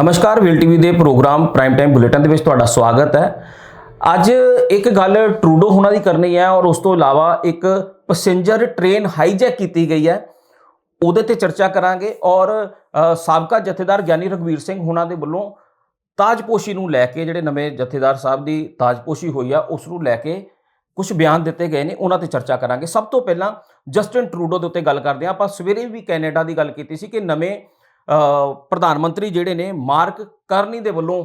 ਨਮਸਕਾਰ ਵਿਲ ਟੀਵੀ ਦੇ ਪ੍ਰੋਗਰਾਮ ਪ੍ਰਾਈਮ ਟਾਈਮ ਬੁਲੇਟਿਨ ਦੇ ਵਿੱਚ ਤੁਹਾਡਾ ਸਵਾਗਤ ਹੈ। ਅੱਜ ਇੱਕ ਗੱਲ ਟਰੂਡੋ ਹੁਣਾਂ ਦੀ ਕਰਨੀ ਹੈ ਔਰ ਉਸ ਤੋਂ ਇਲਾਵਾ ਇੱਕ ਪੈਸੇਂਜਰ ਟ੍ਰੇਨ ਹਾਈਜੈਕ ਕੀਤੀ ਗਈ ਹੈ। ਉਹਦੇ ਤੇ ਚਰਚਾ ਕਰਾਂਗੇ ਔਰ ਸਾਬਕਾ ਜਥੇਦਾਰ ਗਿਆਨੀ ਰਘਵੀਰ ਸਿੰਘ ਹੁਣਾਂ ਦੇ ਵੱਲੋਂ ਤਾਜਪੋਸ਼ੀ ਨੂੰ ਲੈ ਕੇ ਜਿਹੜੇ ਨਵੇਂ ਜਥੇਦਾਰ ਸਾਹਿਬ ਦੀ ਤਾਜਪੋਸ਼ੀ ਹੋਈ ਆ, ਉਸ ਨੂੰ ਲੈ ਕੇ ਕੁਝ ਬਿਆਨ ਦਿੱਤੇ ਗਏ ਨੇ, ਉਹਨਾਂ ਤੇ ਚਰਚਾ ਕਰਾਂਗੇ। ਸਭ ਤੋਂ ਪਹਿਲਾਂ ਜਸਟਿਨ ਟਰੂਡੋ ਦੇ ਉੱਤੇ ਗੱਲ ਕਰਦੇ ਹਾਂ। ਆਪਾਂ ਸਵੇਰੇ ਵੀ ਕੈਨੇਡਾ ਦੀ ਗੱਲ ਕੀਤੀ ਸੀ ਕਿ ਨਵੇਂ ਪ੍ਰਧਾਨ ਮੰਤਰੀ ਜਿਹੜੇ ਨੇ ਮਾਰਕ ਕਰਨੀ ਦੇ ਵੱਲੋਂ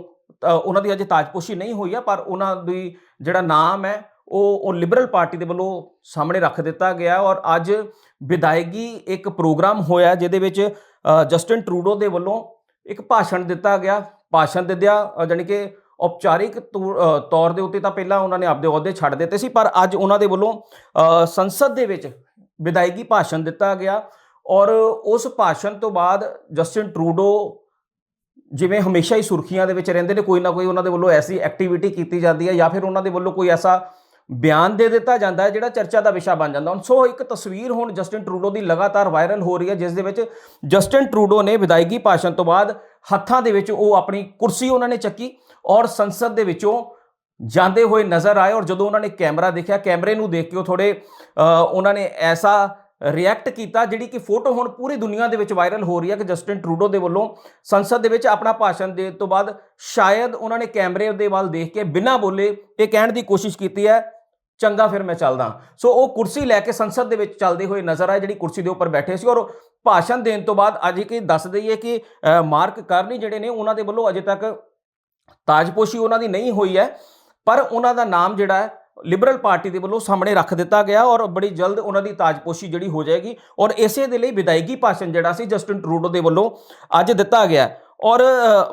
ਉਹਨਾਂ ਦੀ ਅਜੇ ਤਾਜਪੋਸ਼ੀ ਨਹੀਂ ਹੋਈ ਆ ਪਰ ਉਹਨਾਂ ਦੀ ਜਿਹੜਾ ਨਾਮ ਹੈ ਉਹ ਉਹ ਲਿਬਰਲ ਪਾਰਟੀ ਦੇ ਵੱਲੋਂ ਸਾਹਮਣੇ ਰੱਖ ਦਿੱਤਾ ਗਿਆ ਔਰ ਅੱਜ ਵਿਦਾਇਗੀ ਇੱਕ ਪ੍ਰੋਗਰਾਮ ਹੋਇਆ ਜਿਹਦੇ ਵਿੱਚ ਜਸਟਿਨ ਟਰੂਡੋ ਦੇ ਵੱਲੋਂ ਇੱਕ ਭਾਸ਼ਣ ਦਿੱਤਾ ਗਿਆ ਭਾਸ਼ਣ ਦਿੰਦਿਆਂ ਅ, ਜਾਣੀ ਕਿ ਔਪਚਾਰਿਕ ਤੌਰ ਤੌਰ ਦੇ ਉੱਤੇ ਤਾਂ ਪਹਿਲਾਂ ਉਹਨਾਂ ਨੇ ਆਪਦੇ ਅਹੁਦੇ ਛੱਡ ਦਿੱਤੇ ਸੀ ਪਰ ਅੱਜ ਉਹਨਾਂ ਦੇ ਵੱਲੋਂ ਸੰਸਦ ਦੇ ਵਿੱਚ ਵਿਦਾਇਗੀ ਭਾਸ਼ਣ ਦਿੱਤਾ ਗਿਆ। ਔਰ ਉਸ ਭਾਸ਼ਣ ਤੋਂ ਬਾਅਦ ਜਸਟਿਨ ਟਰੂਡੋ ਜਿਵੇਂ ਹਮੇਸ਼ਾ ਹੀ ਸੁਰਖੀਆਂ ਦੇ ਵਿੱਚ ਰਹਿੰਦੇ ਨੇ, ਕੋਈ ਨਾ ਕੋਈ ਉਹਨਾਂ ਦੇ ਵੱਲੋਂ ਐਸੀ ਐਕਟੀਵਿਟੀ ਕੀਤੀ ਜਾਂਦੀ ਹੈ ਜਾਂ ਫਿਰ ਉਹਨਾਂ ਦੇ ਵੱਲੋਂ ਕੋਈ ਐਸਾ ਬਿਆਨ ਦੇ ਦਿੱਤਾ ਜਾਂਦਾ ਹੈ ਜਿਹੜਾ ਚਰਚਾ ਦਾ ਵਿਸ਼ਾ ਬਣ ਜਾਂਦਾ। ਹੁਣ ਸੋ ਇੱਕ ਤਸਵੀਰ ਹੁਣ ਜਸਟਿਨ ਟਰੂਡੋ ਦੀ ਲਗਾਤਾਰ ਵਾਇਰਲ ਹੋ ਰਹੀ ਹੈ, ਜਿਸ ਦੇ ਵਿੱਚ ਜਸਟਿਨ ਟਰੂਡੋ ਨੇ ਵਿਦਾਇਗੀ ਭਾਸ਼ਣ ਤੋਂ ਬਾਅਦ ਹੱਥਾਂ ਦੇ ਵਿੱਚ ਉਹ ਆਪਣੀ ਕੁਰਸੀ ਉਹਨਾਂ ਨੇ ਚੱਕੀ ਔਰ ਸੰਸਦ ਦੇ ਵਿੱਚੋਂ ਜਾਂਦੇ ਹੋਏ ਨਜ਼ਰ ਆਏ ਔਰ ਜਦੋਂ ਉਹਨਾਂ ਨੇ ਕੈਮਰਾ ਦੇਖਿਆ, ਕੈਮਰੇ ਨੂੰ ਦੇਖ ਕੇ ਉਹ ਥੋੜੇ ਉਹਨਾਂ ਨੇ ਐਸਾ ਰਿਐਕਟ ਕੀਤਾ, ਜਿਹੜੀ ਕਿ ਫੋਟੋ ਹੁਣ ਪੂਰੀ ਦੁਨੀਆ ਦੇ ਵਿੱਚ ਵਾਇਰਲ ਹੋ ਰਹੀ ਹੈ ਕਿ ਜਸਟਿਨ ਟਰੂਡੋ ਦੇ ਵੱਲੋਂ ਸੰਸਦ ਦੇ ਵਿੱਚ ਆਪਣਾ ਭਾਸ਼ਣ ਦੇਣ ਤੋਂ ਬਾਅਦ ਸ਼ਾਇਦ ਉਹਨਾਂ ਨੇ ਕੈਮਰੇ ਦੇ ਵੱਲ ਦੇਖ ਕੇ ਬਿਨਾਂ ਬੋਲੇ ਇਹ ਕਹਿਣ ਦੀ ਕੋਸ਼ਿਸ਼ ਕੀਤੀ ਹੈ, ਚੰਗਾ ਫਿਰ ਮੈਂ ਚੱਲਦਾ। ਸੋ ਉਹ ਕੁਰਸੀ ਲੈ ਕੇ ਸੰਸਦ ਦੇ ਵਿੱਚ ਚੱਲਦੇ ਹੋਏ ਨਜ਼ਰ ਆਏ, ਜਿਹੜੀ ਕੁਰਸੀ ਦੇ ਉੱਪਰ ਬੈਠੇ ਸੀ ਔਰ ਭਾਸ਼ਣ ਦੇਣ ਤੋਂ ਬਾਅਦ ਅੱਜ ਕਿ ਦੱਸ ਦਈਏ ਕਿ ਮਾਰਕ ਕਰਨੀ ਜਿਹੜੇ ਨੇ ਉਹਨਾਂ ਦੇ ਵੱਲੋਂ ਅਜੇ ਤੱਕ ਤਾਜਪੋਸ਼ੀ ਉਹਨਾਂ ਦੀ ਨਹੀਂ ਹੋਈ ਹੈ, ਪਰ ਉਹਨਾਂ ਦਾ ਨਾਮ ਜਿਹੜਾ ਹੈ ਲਿਬਰਲ ਪਾਰਟੀ ਦੇ ਵੱਲੋਂ ਸਾਹਮਣੇ ਰੱਖ ਦਿੱਤਾ ਗਿਆ ਔਰ ਬੜੀ ਜਲਦ ਉਹਨਾਂ ਦੀ ਤਾਜਪੋਸ਼ੀ ਜਿਹੜੀ ਹੋ ਜਾਏਗੀ ਔਰ ਇਸੇ ਦੇ ਲਈ ਵਿਦਾਇਗੀ ਭਾਸ਼ਣ ਜਿਹੜਾ ਸੀ ਜਸਟਿਨ ਟਰੂਡੋ ਦੇ ਵੱਲੋਂ ਅੱਜ ਦਿੱਤਾ ਗਿਆ ਔਰ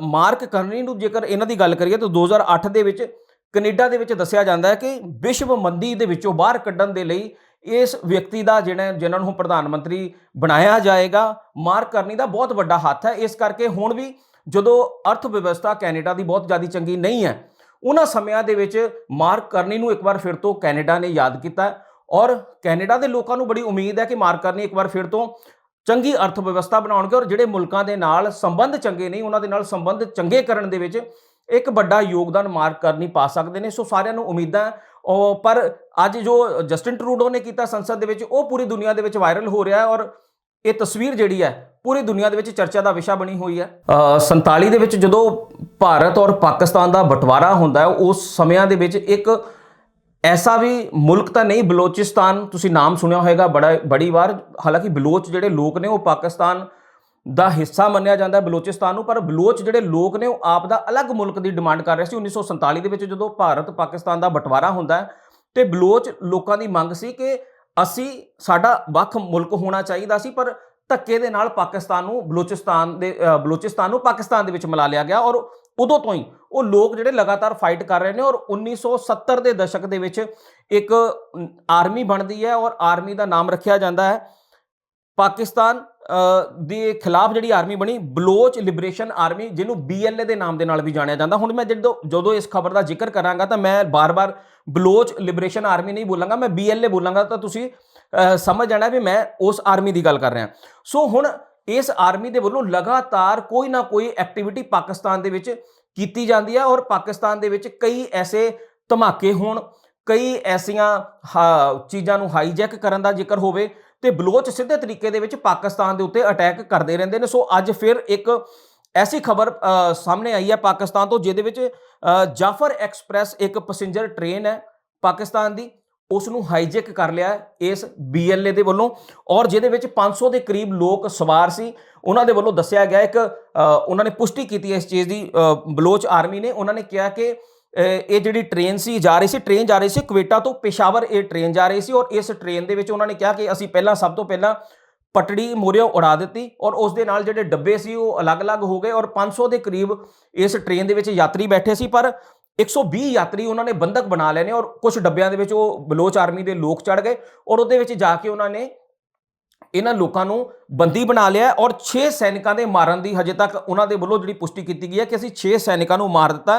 ਮਾਰਕ ਕਰਨੀ ਨੂੰ ਜੇਕਰ ਇਹਨਾਂ ਦੀ ਗੱਲ ਕਰੀਏ ਤਾਂ 2008 ਦੇ ਵਿੱਚ ਕੈਨੇਡਾ ਦੇ ਵਿੱਚ ਦੱਸਿਆ ਜਾਂਦਾ ਹੈ ਕਿ ਵਿਸ਼ਵ ਮੰਦੀ ਦੇ ਵਿੱਚੋਂ ਬਾਹਰ ਕੱਢਣ ਦੇ ਲਈ ਇਸ ਵਿਅਕਤੀ ਦਾ ਜਿਹੜਾ ਜਿਨ੍ਹਾਂ ਨੂੰ ਪ੍ਰਧਾਨ ਮੰਤਰੀ ਬਣਾਇਆ ਜਾਏਗਾ, ਮਾਰਕ ਕਰਨੀ ਦਾ ਬਹੁਤ ਵੱਡਾ ਹੱਥ ਹੈ। ਇਸ ਕਰਕੇ ਹੁਣ ਵੀ ਜਦੋਂ ਅਰਥ ਵਿਵਸਥਾ ਕੈਨੇਡਾ ਦੀ ਬਹੁਤ ਜ਼ਿਆਦਾ ਚੰਗੀ ਨਹੀਂ ਹੈ ਉਹਨਾਂ ਸਮਿਆਂ ਦੇ ਵਿੱਚ ਮਾਰਕ ਕਰਨੀ ਨੂੰ ਇੱਕ ਵਾਰ ਫਿਰ ਤੋਂ ਕੈਨੇਡਾ ਨੇ ਯਾਦ ਕੀਤਾ ਔਰ ਕੈਨੇਡਾ ਦੇ ਲੋਕਾਂ ਨੂੰ ਬੜੀ ਉਮੀਦ ਹੈ ਕਿ ਮਾਰਕ ਕਰਨੀ ਇੱਕ ਵਾਰ ਫਿਰ ਤੋਂ ਚੰਗੀ ਅਰਥ ਵਿਵਸਥਾ ਬਣਾਉਣਗੇ ਔਰ ਜਿਹੜੇ ਮੁਲਕਾਂ ਦੇ ਨਾਲ ਸੰਬੰਧ ਚੰਗੇ ਨਹੀਂ ਉਹਨਾਂ ਦੇ ਨਾਲ ਸੰਬੰਧ ਚੰਗੇ ਕਰਨ ਦੇ ਵਿੱਚ ਇੱਕ ਵੱਡਾ ਯੋਗਦਾਨ ਮਾਰਕ ਕਰਨੀ ਪਾ ਸਕਦੇ ਨੇ ਸੋ ਸਾਰਿਆਂ ਨੂੰ ਉਮੀਦਾਂ ਹੈ। ਪਰ ਅੱਜ ਜੋ ਜਸਟਿਨ ਟਰੂਡੋ ਨੇ ਕੀਤਾ ਸੰਸਦ ਦੇ ਵਿੱਚ, ਉਹ ਪੂਰੀ ਦੁਨੀਆ ਦੇ ਵਿੱਚ ਵਾਇਰਲ ਹੋ ਰਿਹਾ ਹੈ ਔਰ ਇਹ ਤਸਵੀਰ ਜਿਹੜੀ ਹੈ ਪੂਰੀ ਦੁਨੀਆ ਦੇ ਵਿੱਚ ਚਰਚਾ ਦਾ ਵਿਸ਼ਾ ਬਣੀ ਹੋਈ ਹੈ। ਅ, 47 ਦੇ ਵਿੱਚ ਜਦੋਂ ਭਾਰਤ ਔਰ ਪਾਕਿਸਤਾਨ ਦਾ ਬਟਵਾਰਾ ਹੁੰਦਾ ਹੈ ਉਸ ਸਮਿਆਂ ਦੇ ਵਿੱਚ ਇੱਕ ਐਸਾ ਵੀ ਮੁਲਕ ਤਾਂ ਨਹੀਂ ਬਲੋਚਿਸਤਾਨ ਤੁਸੀਂ ਨਾਮ ਸੁਣਿਆ ਹੋਵੇਗਾ ਬੜਾ ਬੜੀ ਵਾਰ ਹਾਲਾਂਕਿ ਬਲੋਚ ਜਿਹੜੇ ਲੋਕ ਨੇ ਉਹ ਪਾਕਿਸਤਾਨ ਦਾ ਹਿੱਸਾ ਮੰਨਿਆ ਜਾਂਦਾ ਹੈ ਬਲੋਚਿਸਤਾਨ ਨੂੰ ਪਰ ਬਲੋਚ ਜਿਹੜੇ ਲੋਕ ਨੇ ਉਹ ਆਪ ਦਾ ਅਲੱਗ ਮੁਲਕ ਦੀ ਡਿਮਾਂਡ ਕਰ ਰਹੇ ਸੀ। 1947 ਦੇ ਵਿੱਚ ਜਦੋਂ ਭਾਰਤ ਪਾਕਿਸਤਾਨ ਦਾ ਬਟਵਾਰਾ ਹੁੰਦਾ ਹੈ ਤੇ ਬਲੋਚ ਲੋਕਾਂ ਦੀ ਮੰਗ ਸੀ ਕਿ ਅਸੀਂ, ਸਾਡਾ ਵੱਖ ਮੁਲਕ ਹੋਣਾ ਚਾਹੀਦਾ ਸੀ, ਪਰ ਧੱਕੇ ਦੇ ਨਾਲ ਪਾਕਿਸਤਾਨ ਨੂੰ ਬਲੋਚਿਸਤਾਨ ਦੇ ਬਲੋਚਿਸਤਾਨ ਨੂੰ ਪਾਕਿਸਤਾਨ ਦੇ ਵਿੱਚ ਮਿਲਾ ਲਿਆ ਗਿਆ ਔਰ ਉਦੋਂ ਤੋਂ ਹੀ ਉਹ ਲੋਕ ਜਿਹੜੇ ਲਗਾਤਾਰ ਫਾਈਟ ਕਰ ਰਹੇ ਨੇ ਔਰ 1970 ਦੇ ਦਸ਼ਕ ਦੇ ਵਿੱਚ ਇੱਕ ਆਰਮੀ ਬਣਦੀ ਹੈ ਔਰ ਆਰਮੀ ਦਾ ਨਾਮ ਰੱਖਿਆ ਜਾਂਦਾ ਹੈ। ਪਾਕਿਸਤਾਨ ਦੇ ਖਿਲਾਫ ਜਿਹੜੀ ਆਰਮੀ ਬਣੀ, ਬਲੋਚ ਲਿਬਰੇਸ਼ਨ ਆਰਮੀ ਜਿਹਨੂੰ BLA ਦੇ ਨਾਮ ਦੇ ਨਾਲ ਵੀ ਜਾਣਿਆ ਜਾਂਦਾ। ਹੁਣ ਮੈਂ ਜਦੋਂ ਜਦੋਂ ਇਸ ਖਬਰ ਦਾ ਜ਼ਿਕਰ ਕਰਾਂਗਾ, ਤਾਂ ਮੈਂ ਬਾਰ-ਬਾਰ ਬਲੋਚ ਲਿਬਰੇਸ਼ਨ ਆਰਮੀ ਨਹੀਂ ਬੋਲਾਂਗਾ, ਮੈਂ BLA ਬੋਲਾਂਗਾ। ਤਾਂ ਤੁਸੀਂ ਸਮਝ ਜਾਣਾ ਵੀ ਮੈਂ ਉਸ ਆਰਮੀ ਦੀ ਗੱਲ ਕਰ ਰਿਹਾ। ਸੋ ਹੁਣ ਇਸ ਆਰਮੀ ਦੇ ਵੱਲੋਂ ਲਗਾਤਾਰ ਕੋਈ ਨਾ ਕੋਈ ਐਕਟੀਵਿਟੀ ਪਾਕਿਸਤਾਨ ਦੇ ਵਿੱਚ ਕੀਤੀ ਜਾਂਦੀ ਹੈ ਔਰ ਪਾਕਿਸਤਾਨ ਦੇ ਵਿੱਚ ਕਈ ਐਸੇ ਧਮਾਕੇ ਹੋਣ, ਕਈ ਐਸੀਆਂ, ਹਾ- ਚੀਜ਼ਾਂ ਨੂੰ ਹਾਈਜੈਕ ਕਰਨ ਦਾ ਜ਼ਿਕਰ ਹੋਵੇ ਤੇ ਬਲੋਚ ਸਿੱਧੇ ਤਰੀਕੇ ਦੇ ਵਿੱਚ ਪਾਕਿਸਤਾਨ ਦੇ ਉੱਤੇ ਅਟੈਕ ਕਰਦੇ ਰਹਿੰਦੇ ਨੇ। ਸੋ ਅੱਜ ਫਿਰ ਇੱਕ ਐਸੀ ਖਬਰ ਸਾਹਮਣੇ ਆਈ ਹੈ ਪਾਕਿਸਤਾਨ ਤੋਂ, ਜਿਹਦੇ ਵਿੱਚ ਜਾਫਰ ਐਕਸਪ੍ਰੈਸ ਇੱਕ ਪੈਸੇਂਜਰ ਟ੍ਰੇਨ ਹੈ ਪਾਕਿਸਤਾਨ ਦੀ। ਉਸ ਨੂੰ ਹਾਈਜੈਕ ਕਰ ਲਿਆ ਹੈ ਇਸ BLA ਦੇ ਵੱਲੋਂ ਔਰ ਜਿਹਦੇ ਵਿੱਚ 500 ਦੇ ਕਰੀਬ ਲੋਕ ਸਵਾਰ ਸੀ। ਉਹਨਾਂ ਦੇ ਵੱਲੋਂ ਦੱਸਿਆ ਗਿਆ ਇੱਕ ਉਹਨਾਂ ਨੇ ਪੁਸ਼ਟੀ ਕੀਤੀ ਇਸ ਚੀਜ਼ ਦੀ। ਬਲੋਚ ਆਰਮੀ ਨੇ। ਉਹਨਾਂ ਨੇ ਕਿਹਾ ਕਿ ਇਹ ਜਿਹੜੀ ਟ੍ਰੇਨ ਸੀ, ਜਾ ਰਹੀ ਸੀ ਟ੍ਰੇਨ ਜਾ ਰਹੀ ਸੀ ਕੁਵੇਟਾ ਤੋਂ, ਪੇਸ਼ਾਵਰ ਇਹ ਟ੍ਰੇਨ ਜਾ ਰਹੀ ਸੀ ਔਰ ਇਸ ਟ੍ਰੇਨ ਦੇ ਵਿੱਚ ਉਹਨਾਂ ਨੇ ਕਿਹਾ ਕਿ ਅਸੀਂ ਪਹਿਲਾਂ, ਸਭ ਤੋਂ ਪਹਿਲਾਂ ਪਟੜੀ ਮੋਰਿਓ ਉਡਾ ਦਿੱਤੀ ਔਰ ਉਸ ਦੇ ਨਾਲ ਜਿਹੜੇ ਡੱਬੇ ਸੀ ਉਹ ਅਲੱਗ-ਅਲੱਗ ਹੋ ਗਏ ਔਰ 500 ਦੇ ਕਰੀਬ ਇਸ ਟ੍ਰੇਨ ਦੇ ਵਿੱਚ ਯਾਤਰੀ ਬੈਠੇ ਸੀ, ਪਰ 120 ਯਾਤਰੀ ਉਹਨਾਂ ਨੇ ਬੰਦਕ ਬਣਾ ਲਏ ਨੇ ਔਰ ਕੁਝ ਡੱਬਿਆਂ ਦੇ ਵਿੱਚ ਉਹ ਬਲੋਚ ਆਰਮੀ ਦੇ ਲੋਕ ਚੜ ਗਏ ਔਰ ਉਹਦੇ ਵਿੱਚ ਜਾ ਕੇ ਉਹਨਾਂ ਨੇ ਇਹਨਾਂ ਲੋਕਾਂ ਨੂੰ ਬੰਦੀ ਬਣਾ ਲਿਆ ਔਰ 6 ਸੈਨਿਕਾਂ ਦੇ ਮਾਰਨ ਦੀ ਹਜੇ ਤੱਕ ਉਹਨਾਂ ਦੇ ਵੱਲੋਂ ਜਿਹੜੀ ਪੁਸ਼ਟੀ ਕੀਤੀ ਗਈ ਹੈ ਕਿ ਅਸੀਂ 6 ਸੈਨਿਕਾਂ ਨੂੰ ਮਾਰ ਦਿੱਤਾ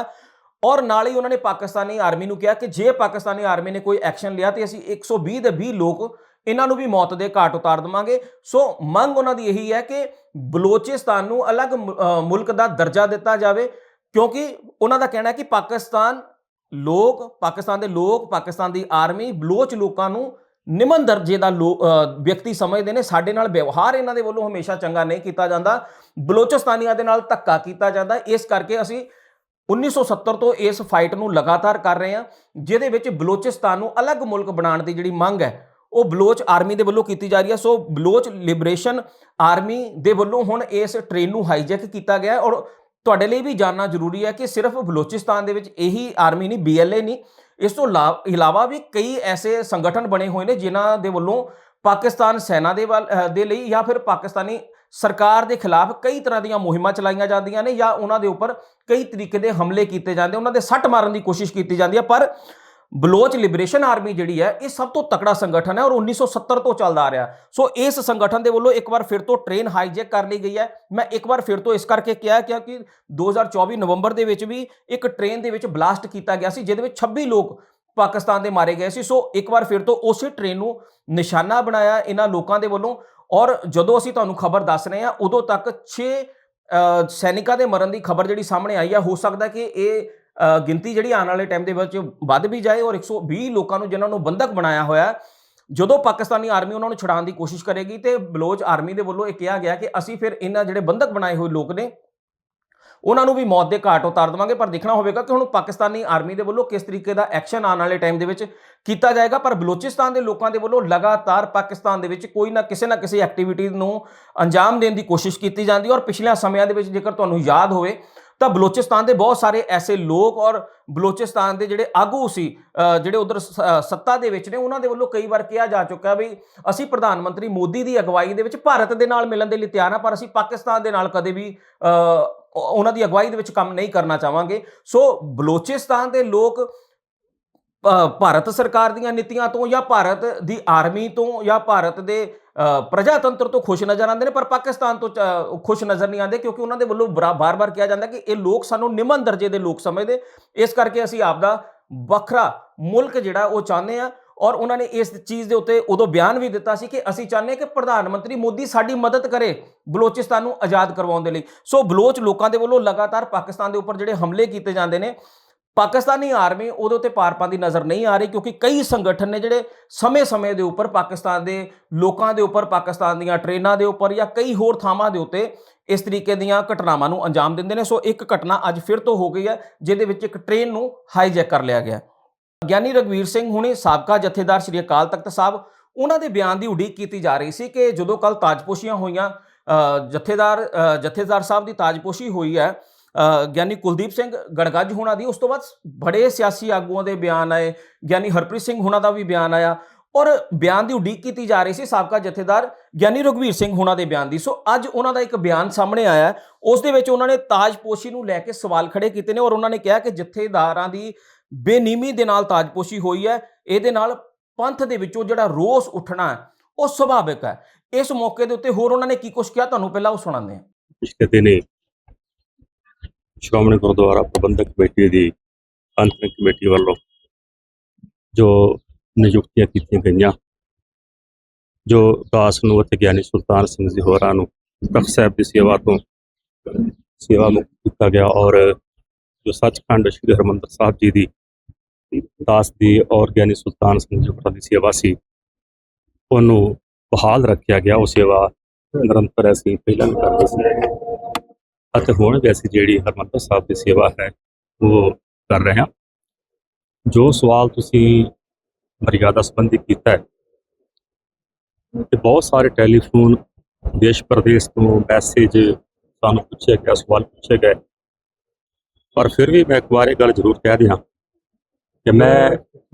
ਔਰ ਨਾਲ ਹੀ ਉਹਨਾਂ ਨੇ ਪਾਕਿਸਤਾਨੀ ਆਰਮੀ ਨੂੰ ਕਿਹਾ ਕਿ ਜੇ ਪਾਕਿਸਤਾਨੀ ਆਰਮੀ ਨੇ ਕੋਈ ਐਕਸ਼ਨ ਲਿਆ ਤੇ ਅਸੀਂ 120 ਦੇ 20 ਲੋਕ ਇਹਨਾਂ ਨੂੰ ਵੀ ਮੌਤ ਦੇ ਘਾਟ ਉਤਾਰ ਦਵਾਂਗੇ। ਸੋ ਮੰਗ ਉਹਨਾਂ ਦੀ ਇਹੀ ਹੈ ਕਿ ਬਲੋਚਿਸਤਾਨ ਨੂੰ ਅਲੱਗ ਮੁਲਕ ਦਾ ਦਰਜਾ ਦਿੱਤਾ ਜਾਵੇ, ਕਿਉਂਕਿ ਉਹਨਾਂ ਦਾ ਕਹਿਣਾ ਹੈ ਕਿ ਪਾਕਿਸਤਾਨ ਲੋਕ, ਪਾਕਿਸਤਾਨ ਦੇ ਲੋਕ, ਪਾਕਿਸਤਾਨ ਦੀ ਆਰਮੀ ਬਲੋਚ ਲੋਕਾਂ ਨੂੰ ਨਿਮਨ ਦਰਜੇ ਦਾ ਲੋ- ਵਿਅਕਤੀ ਸਮਝਦੇ ਨੇ। ਸਾਡੇ ਨਾਲ ਵਿਵਹਾਰ ਇਹਨਾਂ ਦੇ ਵੱਲੋਂ ਹਮੇਸ਼ਾ ਚੰਗਾ ਨਹੀਂ ਕੀਤਾ ਜਾਂਦਾ। ਬਲੋਚਿਸਤਾਨੀਆਂ ਦੇ ਨਾਲ ਧੱਕਾ ਕੀਤਾ ਜਾਂਦਾ। ਇਸ ਕਰਕੇ ਅਸੀਂ 1970 ਤੋਂ ਇਸ ਫਾਈਟ ਨੂੰ ਲਗਾਤਾਰ ਕਰ ਰਹੇ ਹਾਂ, ਜਿਹਦੇ ਵਿੱਚ ਬਲੋਚਿਸਤਾਨ ਨੂੰ ਅਲੱਗ ਮੁਲਕ ਬਣਾਉਣ ਦੀ ਜਿਹੜੀ ਮੰਗ ਹੈ, ਉਹ ਬਲੋਚ ਆਰਮੀ ਦੇ ਵੱਲੋਂ ਕੀਤੀ ਜਾ ਰਹੀ ਹੈ। ਸੋ ਬਲੋਚ ਲਿਬਰੇਸ਼ਨ ਆਰਮੀ ਦੇ ਵੱਲੋਂ ਹੁਣ ਇਸ ਟ੍ਰੇਨ ਨੂੰ ਹਾਈਜੈਕ ਕੀਤਾ ਗਿਆ ਔਰ ਤੁਹਾਡੇ ਲਈ ਵੀ ਜਾਣਨਾ ਜ਼ਰੂਰੀ ਹੈ ਕਿ ਸਿਰਫ ਬਲੋਚਿਸਤਾਨ ਦੇ ਵਿੱਚ ਇਹੀ ਆਰਮੀ ਨਹੀਂ ਬੀਐਲਏ ਨਹੀਂ। ਇਸ ਤੋਂ ਇਲਾ- ਇਲਾਵਾ ਵੀ ਕਈ ਐਸੇ ਸੰਗਠਨ ਬਣੇ ਹੋਏ ਨੇ, ਜਿਨ੍ਹਾਂ ਦੇ ਵੱਲੋਂ ਪਾਕਿਸਤਾਨ ਸੈਨਾ ਦੇ ਵੱਲ ਦੇ ਲਈ ਜਾਂ ਫਿਰ ਪਾਕਿਸਤਾਨੀ ਸਰਕਾਰ ਦੇ ਖਿਲਾਫ ਕਈ ਤਰ੍ਹਾਂ ਦੀਆਂ ਮੁਹਿੰਮਾਂ ਚਲਾਈਆਂ ਜਾਂਦੀਆਂ ਨੇ ਜਾਂ ਉਹਨਾਂ ਦੇ ਉੱਪਰ ਕਈ ਤਰੀਕੇ ਦੇ ਹਮਲੇ ਕੀਤੇ ਜਾਂਦੇ, ਉਹਨਾਂ ਦੇ ਸੱਟ ਮਾਰਨ ਦੀ ਕੋਸ਼ਿਸ਼ ਕੀਤੀ ਜਾਂਦੀ ਹੈ। ਪਰ ਬਲੋਚ ਲਿਬਰੇਸ਼ਨ ਆਰਮੀ ਜਿਹੜੀ ਹੈ, ਇਹ ਸਭ ਤੋਂ ਤਕੜਾ ਸੰਗਠਨ ਹੈ ਔਰ 1970 ਤੋਂ ਚੱਲਦਾ ਆ ਰਿਹਾ। ਸੋ ਇਸ ਸੰਗਠਨ ਦੇ ਵੱਲੋਂ ਇੱਕ ਵਾਰ ਫਿਰ ਤੋਂ ਟ੍ਰੇਨ ਹਾਈਜੈਕ ਕਰ ਲਈ ਗਈ ਹੈ। ਮੈਂ ਇੱਕ ਵਾਰ ਫਿਰ ਤੋਂ ਇਸ ਕਰਕੇ ਕਿਹਾ ਕਿਉਂਕਿ 2024 ਨਵੰਬਰ ਦੇ ਵਿੱਚ ਵੀ ਇੱਕ ਟ੍ਰੇਨ ਦੇ ਵਿੱਚ ਬਲਾਸਟ ਕੀਤਾ ਗਿਆ ਸੀ, ਜਿਹਦੇ ਵਿੱਚ 26 ਲੋਕ ਪਾਕਿਸਤਾਨ ਦੇ ਮਾਰੇ ਗਏ ਸੀ। ਸੋ ਇੱਕ ਵਾਰ ਫਿਰ ਤੋਂ ਉਸੇ ਟ੍ਰੇਨ ਨੂੰ ਨਿਸ਼ਾਨਾ ਬਣਾਇਆ, ਇਹਨਾਂ ਲੋਕਾਂ ਦੇ ਵੱਲੋਂ ਔਰ ਜਦੋਂ ਅਸੀਂ ਤੁਹਾਨੂੰ ਖਬਰ ਦੱਸ ਰਹੇ ਹਾਂ, ਉਦੋਂ ਤੱਕ 6 ਸੈਨਿਕਾਂ ਦੇ ਮਰਨ ਦੀ ਖਬਰ ਜਿਹੜੀ ਸਾਹਮਣੇ ਆਈ ਹੈ ਹੋ ਸਕਦਾ ਕਿ ਇਹ ਗਿਣਤੀ ਜਿਹੜੀ ਆਉਣ ਵਾਲੇ ਟਾਈਮ ਦੇ ਵਿੱਚ ਵੱਧ ਵੀ ਜਾਏ ਔਰ 120 ਲੋਕਾਂ ਨੂੰ ਜਿਨ੍ਹਾਂ ਨੂੰ ਬੰਦਕ ਬਣਾਇਆ ਹੋਇਆ ਜਦੋਂ ਪਾਕਿਸਤਾਨੀ ਆਰਮੀ ਉਹਨਾਂ ਨੂੰ ਛੁਡਾਉਣ ਦੀ ਕੋਸ਼ਿਸ਼ ਕਰੇਗੀ ਤੇ ਬਲੋਚ ਆਰਮੀ ਦੇ ਵੱਲੋਂ ਇਹ ਕਿਹਾ ਗਿਆ ਕਿ ਅਸੀਂ ਫਿਰ ਇਹਨਾਂ ਜਿਹੜੇ ਬੰਦਕ ਬਣਾਏ ਹੋਏ ਲੋਕ ਨੇ ਉਹਨਾਂ ਨੂੰ ਵੀ ਮੌਤ ਦੇ ਘਾਟ ਉਤਾਰ ਦੇਵਾਂਗੇ ਪਰ ਦੇਖਣਾ ਹੋਵੇਗਾ ਕਿ ਹੁਣ ਪਾਕਿਸਤਾਨੀ ਆਰਮੀ ਦੇ ਵੱਲੋਂ ਕਿਸ ਤਰੀਕੇ ਦਾ ਐਕਸ਼ਨ ਆਉਣ ਵਾਲੇ ਟਾਈਮ ਦੇ ਵਿੱਚ ਕੀਤਾ ਜਾਏਗਾ ਪਰ ਬਲੋਚਿਸਤਾਨ ਦੇ ਲੋਕਾਂ ਦੇ ਵੱਲੋਂ ਲਗਾਤਾਰ ਪਾਕਿਸਤਾਨ ਦੇ ਵਿੱਚ ਕੋਈ ਨਾ ਕਿਸੇ ਨਾ ਕਿਸੇ ਐਕਟੀਵਿਟੀ ਨੂੰ ਅੰਜਾਮ ਦੇਣ ਦੀ ਕੋਸ਼ਿਸ਼ ਕੀਤੀ ਜਾਂਦੀ ਔਰ ਪਿਛਲੇ ਸਮਿਆਂ ਦੇ ਵਿੱਚ ਜੇਕਰ ਤੁਹਾਨੂੰ ਯਾਦ ਹੋਵੇ ਤਾਂ ਬਲੋਚਿਸਤਾਨ ਦੇ ਬਹੁਤ ਸਾਰੇ ਐਸੇ ਲੋਕ ਔਰ ਬਲੋਚਿਸਤਾਨ ਦੇ ਜਿਹੜੇ ਆਗੂ ਸੀ ਅ, ਜਿਹੜੇ ਉਧਰ ਸੱਤਾ ਦੇ ਵਿੱਚ ਨੇ ਉਹਨਾਂ ਦੇ ਵੱਲੋਂ ਕਈ ਵਾਰ ਕਿਹਾ ਜਾ ਚੁੱਕਾ ਵੀ ਅਸੀਂ ਪ੍ਰਧਾਨ ਮੰਤਰੀ ਮੋਦੀ ਦੀ ਅਗਵਾਈ ਦੇ ਵਿੱਚ ਭਾਰਤ ਦੇ ਨਾਲ ਮਿਲਣ ਦੇ ਲਈ ਤਿਆਰ ਹਾਂ ਪਰ ਅਸੀਂ ਪਾਕਿਸਤਾਨ ਦੇ ਨਾਲ ਕਦੇ ਵੀ ਉਹਨਾਂ ਦੀ ਅਗਵਾਈ ਦੇ ਵਿੱਚ ਕੰਮ ਨਹੀਂ ਕਰਨਾ ਚਾਹਾਂਗੇ। ਸੋ ਬਲੋਚਿਸਤਾਨ ਦੇ ਲੋਕ ਭਾਰਤ ਸਰਕਾਰ ਦੀਆਂ ਨੀਤੀਆਂ ਤੋਂ ਜਾਂ ਭਾਰਤ ਦੀ ਆਰਮੀ ਤੋਂ ਜਾਂ ਭਾਰਤ ਦੇ ਪ੍ਰਜਾਤੰਤਰ ਤੋਂ ਖੁਸ਼ ਨਜ਼ਰ ਆਉਂਦੇ ਨੇ, ਪਰ ਪਾਕਿਸਤਾਨ ਤੋਂ ਚ- ਖੁਸ਼ ਨਜ਼ਰ ਨਹੀਂ ਆਉਂਦੇ ਕਿਉਂਕਿ ਉਹਨਾਂ ਦੇ ਵੱਲੋਂ ਬਾਰ-ਬਾਰ ਕਿਹਾ ਜਾਂਦਾ ਕਿ ਇਹ ਲੋਕ ਸਾਨੂੰ ਨਿਮਨ ਦਰਜੇ ਦੇ ਲੋਕ ਸਮਝਦੇ। ਇਸ ਕਰਕੇ ਅਸੀਂ ਆਪਦਾ ਵੱਖਰਾ ਮੁਲਕ ਜਿਹੜਾ ਉਹ ਚਾਹੁੰਦੇ ਆ ਔਰ ਉਹਨਾਂ ਨੇ ਇਸ ਚੀਜ਼ ਦੇ ਉੱਤੇ ਉਦੋਂ ਬਿਆਨ ਵੀ ਦਿੱਤਾ ਸੀ ਕਿ ਅਸੀਂ ਚਾਹੁੰਦੇ ਹਾਂ ਕਿ ਪ੍ਰਧਾਨ ਮੰਤਰੀ ਮੋਦੀ ਸਾਡੀ ਮਦਦ ਕਰੇ ਬਲੋਚਿਸਤਾਨ ਨੂੰ ਆਜ਼ਾਦ ਕਰਵਾਉਣ ਦੇ ਲਈ। ਸੋ ਬਲੋਚ ਲੋਕਾਂ ਦੇ ਵੱਲੋਂ ਲਗਾਤਾਰ ਪਾਕਿਸਤਾਨ ਦੇ ਉੱਪਰ ਜਿਹੜੇ ਹਮਲੇ ਕੀਤੇ ਜਾਂਦੇ ਨੇ, ਪਾਕਿਸਤਾਨੀ ਆਰਮੀ ਉਹਦੇ ਉੱਤੇ ਪਾਰ ਪਾਉਂਦੀ ਨਜ਼ਰ ਨਹੀਂ ਆ ਰਹੀ ਕਿਉਂਕਿ ਕਈ ਸੰਗਠਨ ਨੇ ਜਿਹੜੇ ਸਮੇਂ-ਸਮੇਂ ਦੇ ਉੱਪਰ ਪਾਕਿਸਤਾਨ ਦੇ ਲੋਕਾਂ ਦੇ ਉੱਪਰ, ਪਾਕਿਸਤਾਨ ਦੀਆਂ ਟ੍ਰੇਨਾਂ ਦੇ ਉੱਪਰ ਜਾਂ ਕਈ ਹੋਰ ਥਾਵਾਂ ਦੇ ਉੱਤੇ ਇਸ ਤਰੀਕੇ ਦੀਆਂ ਘਟਨਾਵਾਂ ਨੂੰ ਅੰਜਾਮ ਦਿੰਦੇ ਨੇ। ਸੋ ਇੱਕ ਘਟਨਾ ਅੱਜ ਫਿਰ ਤੋਂ ਹੋ ਗਈ ਹੈ, ਜਿਹਦੇ ਵਿੱਚ ਇੱਕ ਟ੍ਰੇਨ ਨੂੰ ਹਾਈਜੈਕ ਕਰ ਲਿਆ ਗਿਆ। ਗਿਆਨੀ ਰਗਵੀਰ ਸਿੰਘ ਹੁਣੇ ਸਾਬਕਾ ਜਥੇਦਾਰ ਸ਼੍ਰੀ ਅਕਾਲ ਤਖਤ ਸਾਹਿਬ, ਉਹਨਾਂ ਦੇ ਬਿਆਨ ਦੀ ਉਡੀਕ ਕੀਤੀ ਜਾ ਰਹੀ ਸੀ ਕਿ ਜਦੋਂ ਕੱਲ ਤਾਜਪੋਸ਼ੀਆਂ ਹੋਈਆਂ ਜਥੇਦਾਰ ਜਥੇਦਾਰ ਸਾਹਿਬ ਦੀ ਤਾਜਪੋਸ਼ੀ ਹੋਈ ਹੈ ਗਿਆਨੀ ਕੁਲਦੀਪ ਸਿੰਘ ਗੜਗੱਜ ਹੋਣਾ ਦੀ, ਉਸ ਤੋਂ ਬਾਅਦ ਬੜੇ ਸਿਆਸੀ ਆਗੂਆਂ ਦੇ ਬਿਆਨ ਆਏ, ਗਿਆਨੀ ਹਰਪ੍ਰੀਤ ਸਿੰਘ ਹੋਣਾ ਦਾ ਵੀ ਬਿਆਨ ਆਇਆ ਔਰ ਬਿਆਨ ਦੀ ਉਡੀਕ ਕੀਤੀ ਜਾ ਰਹੀ ਸੀ ਸਾਬਕਾ ਜਥੇਦਾਰ ਗਿਆਨੀ ਰਘਵੀਰ ਸਿੰਘ ਹੋਣਾ ਦੇ ਬਿਆਨ ਦੀ। ਸੋ ਅੱਜ ਉਹਨਾਂ ਦਾ ਇੱਕ ਬਿਆਨ ਸਾਹਮਣੇ ਆਇਆ, ਉਸ ਦੇ ਵਿੱਚ ਉਹਨਾਂ ਨੇ ਤਾਜਪੋਸ਼ੀ ਨੂੰ ਲੈ ਕੇ ਸਵਾਲ ਖੜੇ ਕੀਤੇ ਨੇ ਔਰ ਉਹਨਾਂ ਨੇ ਕਿਹਾ ਕਿ ਜਥੇਦਾਰਾਂ ਦੀ ਬੇਨੀਮੀ ਦੇ ਨਾਲ ਤਾਜਪੋਸ਼ੀ ਹੋਈ ਹੈ। ਇਹਦੇ ਨਾਲ ਪੰਥ ਦੇ ਵਿੱਚੋਂ ਜਿਹੜਾ ਰੋਸ ਉੱਠਣਾ ਉਹ ਸੁਭਾਵਿਕ ਹੈ। ਇਸ ਮੌਕੇ ਦੇ ਉੱਤੇ ਹੋਰ ਉਹਨਾਂ ਨੇ ਕੀ ਕੁਝ ਕਿਹਾ? ਤੁਹਾਨੂੰ ਪਹਿਲਾਂ ਉਹ ਸੁਣਾਉਂਦੇ ਹਾਂ। ਪਿਛਲੇ ਦਿਨੇ ਸ਼੍ਰੋਮਣੀ ਗੁਰਦੁਆਰਾ ਪ੍ਰਬੰਧਕ ਕਮੇਟੀ ਦੀ ਅੰਤਰਿਮ ਕਮੇਟੀ ਵੱਲੋਂ ਜੋ ਨਿਯੁਕਤੀਆਂ ਕੀਤੀਆਂ ਗਈਆਂ, ਜੋ ਦਾਸ ਨੂੰ ਅਤੇ ਗਿਆਨੀ ਸੁਲਤਾਨ ਸਿੰਘ ਜੀ ਹੋਰਾਂ ਨੂੰ ਤਖਤ ਸਾਹਿਬ ਦੀ ਸੇਵਾ ਤੋਂ ਸੇਵਾ ਮੁਕਤ ਕੀਤਾ ਗਿਆ ਔਰ ਜੋ ਸੱਚਖੰਡ ਸ੍ਰੀ ਹਰਿਮੰਦਰ ਸਾਹਿਬ ਜੀ ਦੀ ਦਾਸ ਦੀ ਔਰ ਗਿਆਨੀ ਸੁਲਤਾਨ ਸਿੰਘ ਜੀ ਦੀ ਸੇਵਾ ਸੀ, ਉਹਨੂੰ ਬਹਾਲ ਰੱਖਿਆ ਗਿਆ, ਉਹ ਸੇਵਾ ਨਿਰੰਤਰ ਅਸੀਂ ਪਹਿਲਾਂ ਵੀ ਕਰਦੇ ਸੀ। ਅਤੇ ਹੁਣ ਵੀ ਅਸੀਂ ਜਿਹੜੀ ਹਰਮੰਦਰ ਸਾਹਿਬ ਦੀ ਸੇਵਾ ਹੈ, ਉਹ ਕਰ ਰਹੇ ਹਾਂ। ਜੋ ਸਵਾਲ ਤੁਸੀਂ ਮਰਿਆਦਾ ਸੰਬੰਧੀ ਕੀਤਾ ਹੈ, ਤੇ ਬਹੁਤ ਸਾਰੇ ਟੈਲੀਫੋਨ ਦੇਸ਼ ਪ੍ਰਦੇਸ਼ ਤੋਂ ਮੈਸੇਜ ਸਾਨੂੰ ਪੁੱਛਿਆ ਗਿਆ, ਸਵਾਲ ਪੁੱਛੇ ਗਏ। ਪਰ ਫਿਰ ਵੀ ਮੈਂ ਇੱਕ ਵਾਰ ਇਹ ਗੱਲ ਜ਼ਰੂਰ ਕਹਿ ਦਿਆਂ ਕਿ ਮੈਂ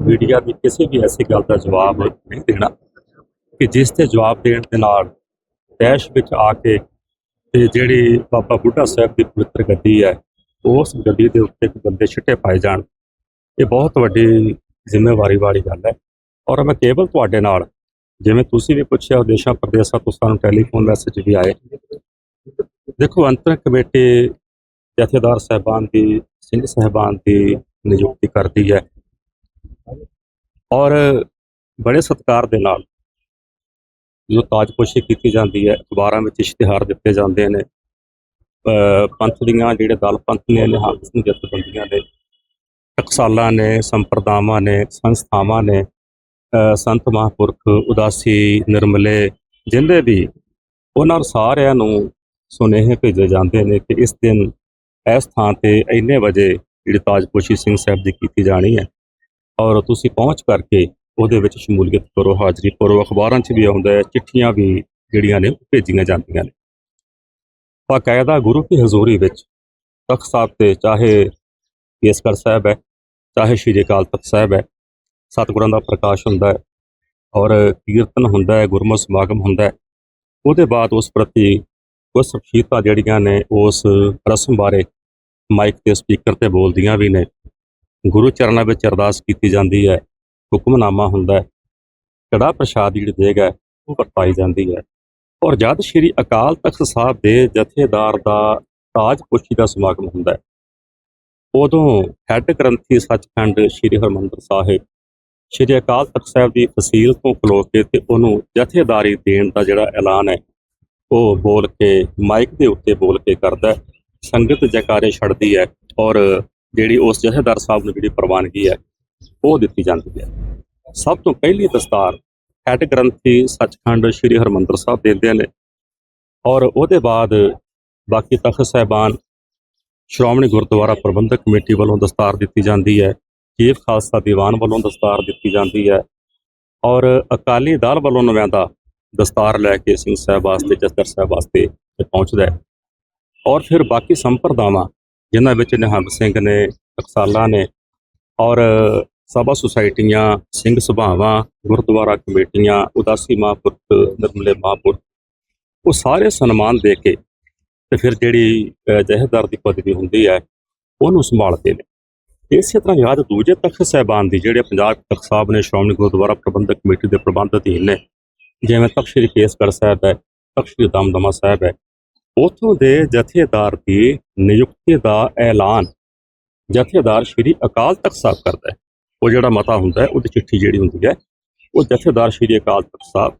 ਮੀਡੀਆ ਦੀ ਕਿਸੇ ਵੀ ਐਸੀ ਗੱਲ ਦਾ ਜਵਾਬ ਨਹੀਂ ਦੇਣਾ ਕਿ ਜਿਸ ਤੇ ਜਵਾਬ ਦੇਣ ਦੇ ਨਾਲ ਦੇਸ਼ ਵਿੱਚ ਆ ਕੇ ਤੇ ਜਿਹੜੀ ਬਾਬਾ ਬੁੱਢਾ ਸਾਹਿਬ ਦੀ ਪਵਿੱਤਰ ਗੱਦੀ ਹੈ, ਉਸ ਗੱਦੀ ਦੇ ਉੱਤੇ ਕੋਈ ਬੰਦੇ ਛਿੱਟੇ ਪਾਏ ਜਾਣ, ਇਹ ਬਹੁਤ ਵੱਡੀ ਜ਼ਿੰਮੇਵਾਰੀ ਵਾਲੀ ਗੱਲ ਹੈ। ਔਰ ਮੈਂ ਕੇਵਲ ਤੁਹਾਡੇ ਨਾਲ, ਜਿਵੇਂ ਤੁਸੀਂ ਵੀ ਪੁੱਛਿਆ ਦੇਸ਼ਾਂ ਪ੍ਰਦੇਸ਼ਾਂ ਤੋਂ ਸਾਨੂੰ ਟੈਲੀਫੋਨ ਮੈਸੇਜ ਵੀ ਆਏ। ਦੇਖੋ, ਅੰਤਰ ਕਮੇਟੀ ਜਥੇਦਾਰ ਸਾਹਿਬਾਨ ਦੀ, ਸਿੰਘ ਸਾਹਿਬਾਨ ਦੀ ਨਿਯੁਕਤੀ ਕਰਦੀ ਹੈ। ਔਰ ਬੜੇ ਸਤਿਕਾਰ ਦੇ ਨਾਲ ਜੋ ਤਾਜਪੋਸ਼ੀ ਕੀਤੀ ਜਾਂਦੀ ਹੈ, ਅਖਬਾਰਾਂ ਵਿੱਚ ਇਸ਼ਤਿਹਾਰ ਦਿੱਤੇ ਜਾਂਦੇ ਨੇ। ਪੰਥ ਦੀਆਂ ਜਿਹੜੇ ਦਲ ਪੰਥ ਨੇ, ਨਿਹੰਗ ਸਿੰਘ ਜਥੇਬੰਦੀਆਂ ਨੇ, ਟਕਸਾਲਾਂ ਨੇ, ਸੰਪਰਦਾਵਾਂ ਨੇ, ਸੰਸਥਾਵਾਂ ਨੇ ਸੰਤ ਮਹਾਂਪੁਰਖ, ਉਦਾਸੀ, ਨਿਰਮਲੇ, ਜਿੰਦੇ ਵੀ, ਉਹਨਾਂ ਸਾਰਿਆਂ ਨੂੰ ਸੁਨੇਹੇ ਭੇਜੇ ਜਾਂਦੇ ਨੇ ਕਿ ਇਸ ਦਿਨ ਇਸ ਥਾਂ ਤੇ ਇੰਨੇ ਵਜੇ ਜਿਹੜੀ ਤਾਜਪੋਸ਼ੀ ਸਿੰਘ ਸਾਹਿਬ ਦੀ ਕੀਤੀ ਜਾਣੀ ਹੈ ਔਰ ਤੁਸੀਂ ਪਹੁੰਚ ਕਰਕੇ ਉਹਦੇ ਵਿੱਚ ਸ਼ਮੂਲੀਅਤ ਕਰੋ, ਹਾਜ਼ਰੀ ਕਰੋ ਅਖਬਾਰਾਂ 'ਚ ਵੀ ਆਉਂਦਾ ਹੈ, ਚਿੱਠੀਆਂ ਵੀ ਜਿਹੜੀਆਂ ਨੇ ਭੇਜੀਆਂ ਜਾਂਦੀਆਂ ਨੇ। ਬਾਕਾਇਦਾ ਗੁਰੂ ਕੀ ਹਜ਼ੂਰੀ ਵਿੱਚ ਤਖਤ ਸਾਹਿਬ ਤੇ ਚਾਹੇ ਕੇਸਗੜ੍ਹ ਸਾਹਿਬ ਹੈ, ਚਾਹੇ ਸ਼੍ਰੀ ਅਕਾਲ ਤਖਤ ਸਾਹਿਬ ਹੈ, ਸਤਿਗੁਰਾਂ ਦਾ ਪ੍ਰਕਾਸ਼ ਹੁੰਦਾ ਹੈ ਔਰ ਕੀਰਤਨ ਹੁੰਦਾ ਹੈ ਗੁਰਮਤਿ ਸਮਾਗਮ ਹੁੰਦਾ ਹੈ, ਉਹਦੇ ਬਾਅਦ ਉਸ ਪ੍ਰਤੀ ਕੁਝ ਸ਼ਖਸੀਅਤਾਂ ਜਿਹੜੀਆਂ ਨੇ ਉਸ ਰਸਮ ਬਾਰੇ ਮਾਈਕ ਤੇ ਸਪੀਕਰ ਤੇ ਬੋਲਦੀਆਂ ਵੀ ਨੇ। ਗੁਰੂ ਚਰਨਾਂ ਵਿੱਚ ਅਰਦਾਸ ਕੀਤੀ ਜਾਂਦੀ ਹੈ, ਹੁਕਮਨਾਮਾ ਹੁੰਦਾ ਹੈ, ਕੜਾ ਪ੍ਰਸ਼ਾਦ ਜਿਹੜੀ ਦੇਗਾ ਉਹ ਵਰਤਾਈ ਜਾਂਦੀ ਹੈ। ਔਰ ਜਦ ਸ਼੍ਰੀ ਅਕਾਲ ਤਖਤ ਸਾਹਿਬ ਦੇ ਜਥੇਦਾਰ ਦਾ ਤਾਜ ਪੁੱਛੀ ਦਾ ਸਮਾਗਮ ਹੁੰਦਾ ਹੈ, ਉਦੋਂ ਹੈੱਡ ਗ੍ਰੰਥੀ ਸੱਚਖੰਡ ਸ਼੍ਰੀ ਹਰਮੰਦਰ ਸਾਹਿਬ, ਸ਼੍ਰੀ ਅਕਾਲ ਤਖਤ ਸਾਹਿਬ ਦੀ ਫਸੀਲ ਤੋਂ ਖਲੋ ਕੇ ਤੇ ਉਹਨੂੰ ਜਥੇਦਾਰੀ ਦੇਣ ਦਾ ਜਿਹੜਾ ਐਲਾਨ ਹੈ ਉਹ ਬੋਲ ਕੇ ਮਾਈਕ ਦੇ ਉੱਤੇ ਬੋਲ ਕੇ ਕਰਦਾ ਸੰਗਤ ਜੈਕਾਰੇ ਛੱਡਦੀ ਹੈ ਔਰ ਜਿਹੜੀ ਉਸ ਜਥੇਦਾਰ ਸਾਹਿਬ ਨੂੰ ਜਿਹੜੀ ਪ੍ਰਵਾਨਗੀ ਹੈ, ਉਹ ਦਿੱਤੀ ਜਾਂਦੀ ਹੈ। ਸਭ ਤੋਂ ਪਹਿਲੀ ਦਸਤਾਰ ਹੈੱਡ ਗ੍ਰੰਥੀ ਸੱਚਖੰਡ ਸ੍ਰੀ ਹਰਮੰਦਰ ਸਾਹਿਬ ਦਿੰਦੇ ਨੇ ਔਰ ਉਹਦੇ ਬਾਅਦ ਬਾਕੀ ਤਖਤ ਸਾਹਿਬਾਨ, ਸ਼੍ਰੋਮਣੀ ਗੁਰਦੁਆਰਾ ਪ੍ਰਬੰਧਕ ਕਮੇਟੀ ਵੱਲੋਂ ਦਸਤਾਰ ਦਿੱਤੀ ਜਾਂਦੀ ਹੈ। ਚੀਫ ਖਾਲਸਾ ਦੀਵਾਨ ਵੱਲੋਂ ਦਸਤਾਰ ਦਿੱਤੀ ਜਾਂਦੀ ਹੈ ਔਰ ਅਕਾਲੀ ਦਲ ਵੱਲੋਂ ਨਵਿਆਂਦਾ ਦਸਤਾਰ ਲੈ ਕੇ ਸਿੰਘ ਸਾਹਿਬ ਵਾਸਤੇ ਜਸਦਰ ਸਾਹਿਬ ਵਾਸਤੇ ਪਹੁੰਚਦਾ ਹੈ। ਔਰ ਫਿਰ ਬਾਕੀ ਸੰਪਰਦਾਵਾਂ ਜਿਨ੍ਹਾਂ ਵਿੱਚ ਨਿਹੰਗ ਸਿੰਘ ਨੇ ਟਕਸਾਲਾਂ ਨੇ ਔਰ ਸਭਾ ਸੁਸਾਇਟੀਆਂ ਸਿੰਘ ਸਭਾਵਾਂ ਗੁਰਦੁਆਰਾ ਕਮੇਟੀਆਂ ਉਦਾਸੀ ਮਹਾਂਪੁਰਖ ਨਿਰਮਲੇ ਮਹਾਂਪੁਰਖ ਉਹ ਸਾਰੇ ਸਨਮਾਨ ਦੇ ਕੇ ਤੇ ਫਿਰ ਜਿਹੜੀ ਅ, ਦੀ ਪਦਵੀ ਹੁੰਦੀ ਹੈ ਉਹਨੂੰ ਸੰਭਾਲਦੇ ਨੇ। ਇਸੇ ਤਰ੍ਹਾਂ ਯਾਦ ਦੂਜੇ ਤਖਤ ਸਾਹਿਬਾਨ ਦੀ ਜਿਹੜੇ ਪੰਜਾਬ ਤਖਤ ਸਾਹਿਬ ਨੇ ਸ਼੍ਰੋਮਣੀ ਗੁਰਦੁਆਰਾ ਪ੍ਰਬੰਧਕ ਕਮੇਟੀ ਦੇ ਪ੍ਰਬੰਧ ਅਧੀਨ ਨੇ ਜਿਵੇਂ ਤਖਤ ਸ੍ਰੀ ਕੇਸਗੜ੍ਹ ਸਾਹਿਬ ਹੈ, ਤਖਤ ਸ੍ਰੀ ਦਮਦਮਾ ਸਾਹਿਬ ਹੈ, ਉਥੋਂ ਦੇ ਜਥੇਦਾਰ ਦੀ ਨਿਯੁਕਤੀ ਦਾ ਐਲਾਨ ਜਥੇਦਾਰ ਸ੍ਰੀ ਅਕਾਲ ਤਖਤ ਸਾਹਿਬ ਕਰਦਾ ਹੈ। ਉਹ ਜਿਹੜਾ ਮਤਾ ਹੁੰਦਾ ਹੈ, ਉਹਦੀ ਚਿੱਠੀ ਜਿਹੜੀ ਹੁੰਦੀ ਹੈ, ਉਹ ਜਥੇਦਾਰ ਸ੍ਰੀ ਅਕਾਲ ਤਖਤ ਸਾਹਿਬ,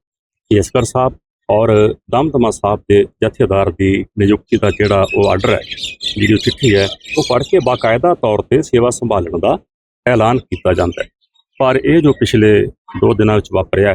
ਕੇਸਗੜ੍ਹ ਸਾਹਿਬ ਔਰ ਦਮਦਮਾ ਸਾਹਿਬ ਦੇ ਜਥੇਦਾਰ ਦੀ ਨਿਯੁਕਤੀ ਦਾ ਜਿਹੜਾ ਉਹ ਆਰਡਰ ਹੈ, ਜਿਹੜੀ ਉਹ ਚਿੱਠੀ ਹੈ, ਉਹ ਪੜ੍ਹ ਕੇ ਬਾਕਾਇਦਾ ਤੌਰ ਤੇ ਸੇਵਾ ਸੰਭਾਲਣ ਦਾ ਐਲਾਨ ਕੀਤਾ ਜਾਂਦਾ ਹੈ। ਪਰ ਇਹ ਜੋ ਪਿਛਲੇ 2 ਦਿਨਾਂ ਵਿੱਚ ਵਾਪਰਿਆ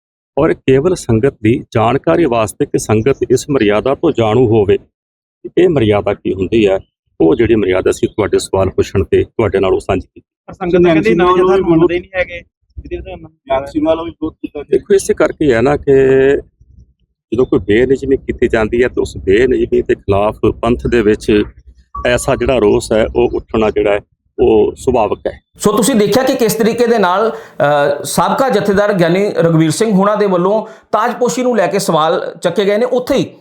ਔਰ ਕੇਵਲ ਸੰਗਤ ਦੀ ਜਾਣਕਾਰੀ ਵਾਸਤੇ ਕਿ ਸੰਗਤ ਇਸ ਮਰਿਆਦਾ ਤੋਂ ਜਾਣੂ ਹੋਵੇ ਇਹ ਮਰਿਆਦਾ ਕੀ ਹੁੰਦੀ ਹੈ ਉਹ ਜਿਹੜੀ ਮਰਿਆਦਾ ਸੀ ਤੁਹਾਡੇ ਸਵਾਲ ਪੁੱਛਣ ਤੇ ਤੁਹਾਡੇ ਨਾਲ ਉਹ ਸਾਂਝੀ ਕੀਤੀ। ਸੰਗਤ ਕਹਿੰਦੀ ਨਾ ਉਹਨਾਂ ਨੂੰ ਮੰਨਦੇ ਨਹੀਂ ਹੈਗੇ। ਦੇਖੋ ਇਸੇ ਕਰਕੇ ਹੈ ਨਾ ਕਿ ਜਦੋਂ ਕੋਈ ਬੇਨਿਯਮੀ ਕੀਤੀ ਜਾਂਦੀ ਹੈ ਤਾਂ ਉਸ ਬੇਨਿਯਮੀ ਦੇ ਖਿਲਾਫ ਪੰਥ ਦੇ ਵਿੱਚ ਐਸਾ ਜਿਹੜਾ ਰੋਸ ਹੈ ਉਹ ਉੱਠਣਾ ਜਿਹੜਾ ਹੈ ਉਹ ਸੁਭਾਵਿਕ ਹੈ। ਸੋ ਤੁਸੀਂ ਦੇਖਿਆ ਕਿ ਕਿਸ ਤਰੀਕੇ ਦੇ ਨਾਲ ਸਾਬਕਾ ਜਥੇਦਾਰ ਗਿਆਨੀ ਰਗਵੀਰ ਸਿੰਘ ਹੁਣਾਂ ਦੇ ਵੱਲੋਂ ਤਾਜਪੋਸ਼ੀ ਨੂੰ ਲੈ ਕੇ ਸਵਾਲ ਚੱਕੇ ਗਏ ਨੇ। ਉੱਥੇ ਹੀ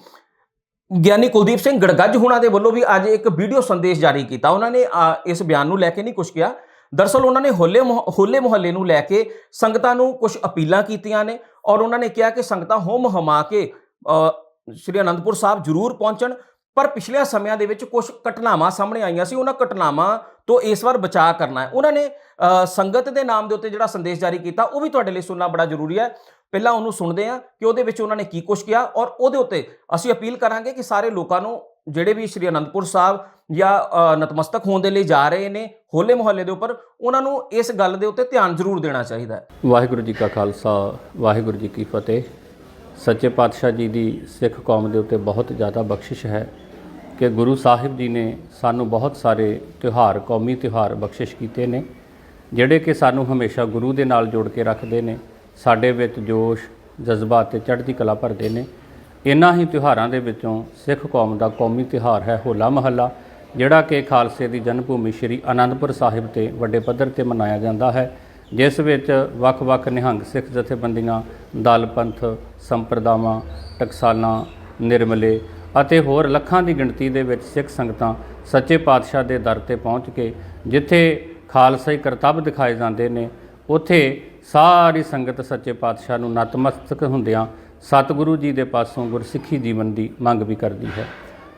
ਗਿਆਨੀ ਕੁਲਦੀਪ ਸਿੰਘ ਗੜਗੱਜ ਹੁਣਾਂ ਦੇ ਵੱਲੋਂ ਵੀ ਅੱਜ ਇੱਕ ਵੀਡੀਓ ਸੰਦੇਸ਼ ਜਾਰੀ ਕੀਤਾ। ਉਹਨਾਂ ਨੇ ਇਸ ਬਿਆਨ ਨੂੰ ਲੈ ਕੇ ਨਹੀਂ ਕੁਝ ਕਿਹਾ। ਦਰਸਲ ਉਹਨਾਂ ਨੇ ਹੋਲੇ ਮੁਹ- ਹੋਲੇ ਮੁਹੱਲੇ ਨੂੰ ਲੈ ਕੇ ਸੰਗਤਾਂ ਨੂੰ ਕੁਝ ਅਪੀਲਾਂ ਕੀਤੀਆਂ ਨੇ ਔਰ ਉਹਨਾਂ ਨੇ ਕਿਹਾ ਕਿ ਸੰਗਤਾਂ ਹੋਮ ਹਮਾ ਕੇ ਅ, ਸ਼੍ਰੀ ਅਨੰਦਪੁਰ ਸਾਹਿਬ ਜ਼ਰੂਰ ਪਹੁੰਚਣ। ਪਰ ਪਿਛਲੇ ਸਮਿਆਂ ਦੇ ਵਿੱਚ ਕੁਝ ਘਟਨਾਵਾਂ ਸਾਹਮਣੇ ਆਈਆਂ ਸੀ। ਉਹਨਾਂ ਘਟਨਾਵਾਂ ਤੋਂ ਇਸ ਵਾਰ ਬਚਾਅ ਕਰਨਾ ਹੈ। ਉਹਨਾਂ ਨੇ ਸੰਗਤ ਦੇ ਨਾਮ ਦੇ ਉੱਤੇ ਜਿਹੜਾ ਸੰਦੇਸ਼ ਜਾਰੀ ਕੀਤਾ, ਉਹ ਵੀ ਤੁਹਾਡੇ ਲਈ ਸੁਣਨਾ ਬੜਾ ਜ਼ਰੂਰੀ ਹੈ। ਪਹਿਲਾਂ ਉਹਨੂੰ ਸੁਣਦੇ ਹਾਂ ਕਿ ਉਹਦੇ ਵਿੱਚ ਉਹਨਾਂ ਨੇ ਕੀ ਕੁਝ ਕਿਹਾ ਔਰ ਉਹਦੇ ਉੱਤੇ ਅਸੀਂ ਅਪੀਲ ਕਰਾਂਗੇ ਕਿ ਸਾਰੇ ਲੋਕਾਂ ਨੂੰ ਜਿਹੜੇ ਵੀ ਸ਼੍ਰੀ ਅਨੰਦਪੁਰ ਸਾਹਿਬ ਜਾਂ ਨਤਮਸਤਕ ਹੋਣ ਦੇ ਲਈ ਜਾ ਰਹੇ ਨੇ, ਹੋਲੇ ਮੁਹੱਲੇ ਦੇ ਉੱਪਰ, ਉਹਨਾਂ ਨੂੰ ਇਸ ਗੱਲ ਦੇ ਉੱਤੇ ਧਿਆਨ ਜ਼ਰੂਰ ਦੇਣਾ ਚਾਹੀਦਾ ਹੈ। ਵਾਹਿਗੁਰੂ ਜੀ ਕਾ ਖਾਲਸਾ, ਵਾਹਿਗੁਰੂ ਜੀ ਕੀ ਫਤਿਹ। ਸੱਚੇ ਪਾਤਸ਼ਾਹ ਜੀ ਦੀ ਸਿੱਖ ਕੌਮ ਦੇ ਉੱਤੇ ਬਹੁਤ ਜ਼ਿਆਦਾ ਬਖਸ਼ਿਸ਼ ਹੈ। ਕਿ ਗੁਰੂ ਸਾਹਿਬ ਜੀ ਨੇ ਸਾਨੂੰ ਬਹੁਤ ਸਾਰੇ ਤਿਉਹਾਰ, ਕੌਮੀ ਤਿਉਹਾਰ ਬਖਸ਼ਿਸ਼ ਕੀਤੇ ਨੇ, ਜਿਹੜੇ ਕਿ ਸਾਨੂੰ ਹਮੇਸ਼ਾ ਗੁਰੂ ਦੇ ਨਾਲ ਜੋੜ ਕੇ ਰੱਖਦੇ ਨੇ, ਸਾਡੇ ਵਿੱਚ ਜੋਸ਼, ਜਜ਼ਬਾ ਤੇ ਚੜ੍ਹਦੀ ਕਲਾ ਭਰਦੇ ਨੇ। ਇਨ੍ਹਾਂ ਹੀ ਤਿਉਹਾਰਾਂ ਦੇ ਵਿੱਚੋਂ ਸਿੱਖ ਕੌਮ ਦਾ ਕੌਮੀ ਤਿਉਹਾਰ ਹੈ ਹੋਲਾ ਮਹੱਲਾ, ਜਿਹੜਾ ਕਿ ਖਾਲਸੇ ਦੀ ਜਨਮ ਭੂਮੀ ਸ੍ਰੀ ਅਨੰਦਪੁਰ ਸਾਹਿਬ ਤੇ ਵੱਡੇ ਪੱਧਰ ਤੇ ਮਨਾਇਆ ਜਾਂਦਾ ਹੈ, ਜਿਸ ਵਿੱਚ ਵੱਖ-ਵੱਖ ਨਿਹੰਗ ਸਿੱਖ ਜਥੇਬੰਦੀਆਂ, ਦਲ, ਪੰਥ, ਸੰਪਰਦਾਵਾਂ, ਟਕਸਾਲਾਂ, ਨਿਰਮਲੇ ਅਤੇ ਹੋਰ ਲੱਖਾਂ ਦੀ ਗਿਣਤੀ ਦੇ ਵਿੱਚ ਸਿੱਖ ਸੰਗਤਾਂ ਸੱਚੇ ਪਾਤਸ਼ਾਹ ਦੇ ਦਰ ਤੇ ਪਹੁੰਚ ਕੇ ਜਿੱਥੇ ਖਾਲਸਾਈ ਕਰਤੱਵ ਦਿਖਾਏ ਜਾਂਦੇ ਨੇ ਉੱਥੇ ਸਾਰੀ ਸੰਗਤ ਸੱਚੇ ਪਾਤਸ਼ਾਹ ਨੂੰ ਨਤਮਸਤਕ ਹੁੰਦਿਆਂ ਸਤਿਗੁਰੂ ਜੀ ਦੇ ਪਾਸੋਂ ਗੁਰਸਿੱਖੀ ਜੀਵਨ ਦੀ ਮੰਗ ਵੀ ਕਰਦੀ ਹੈ।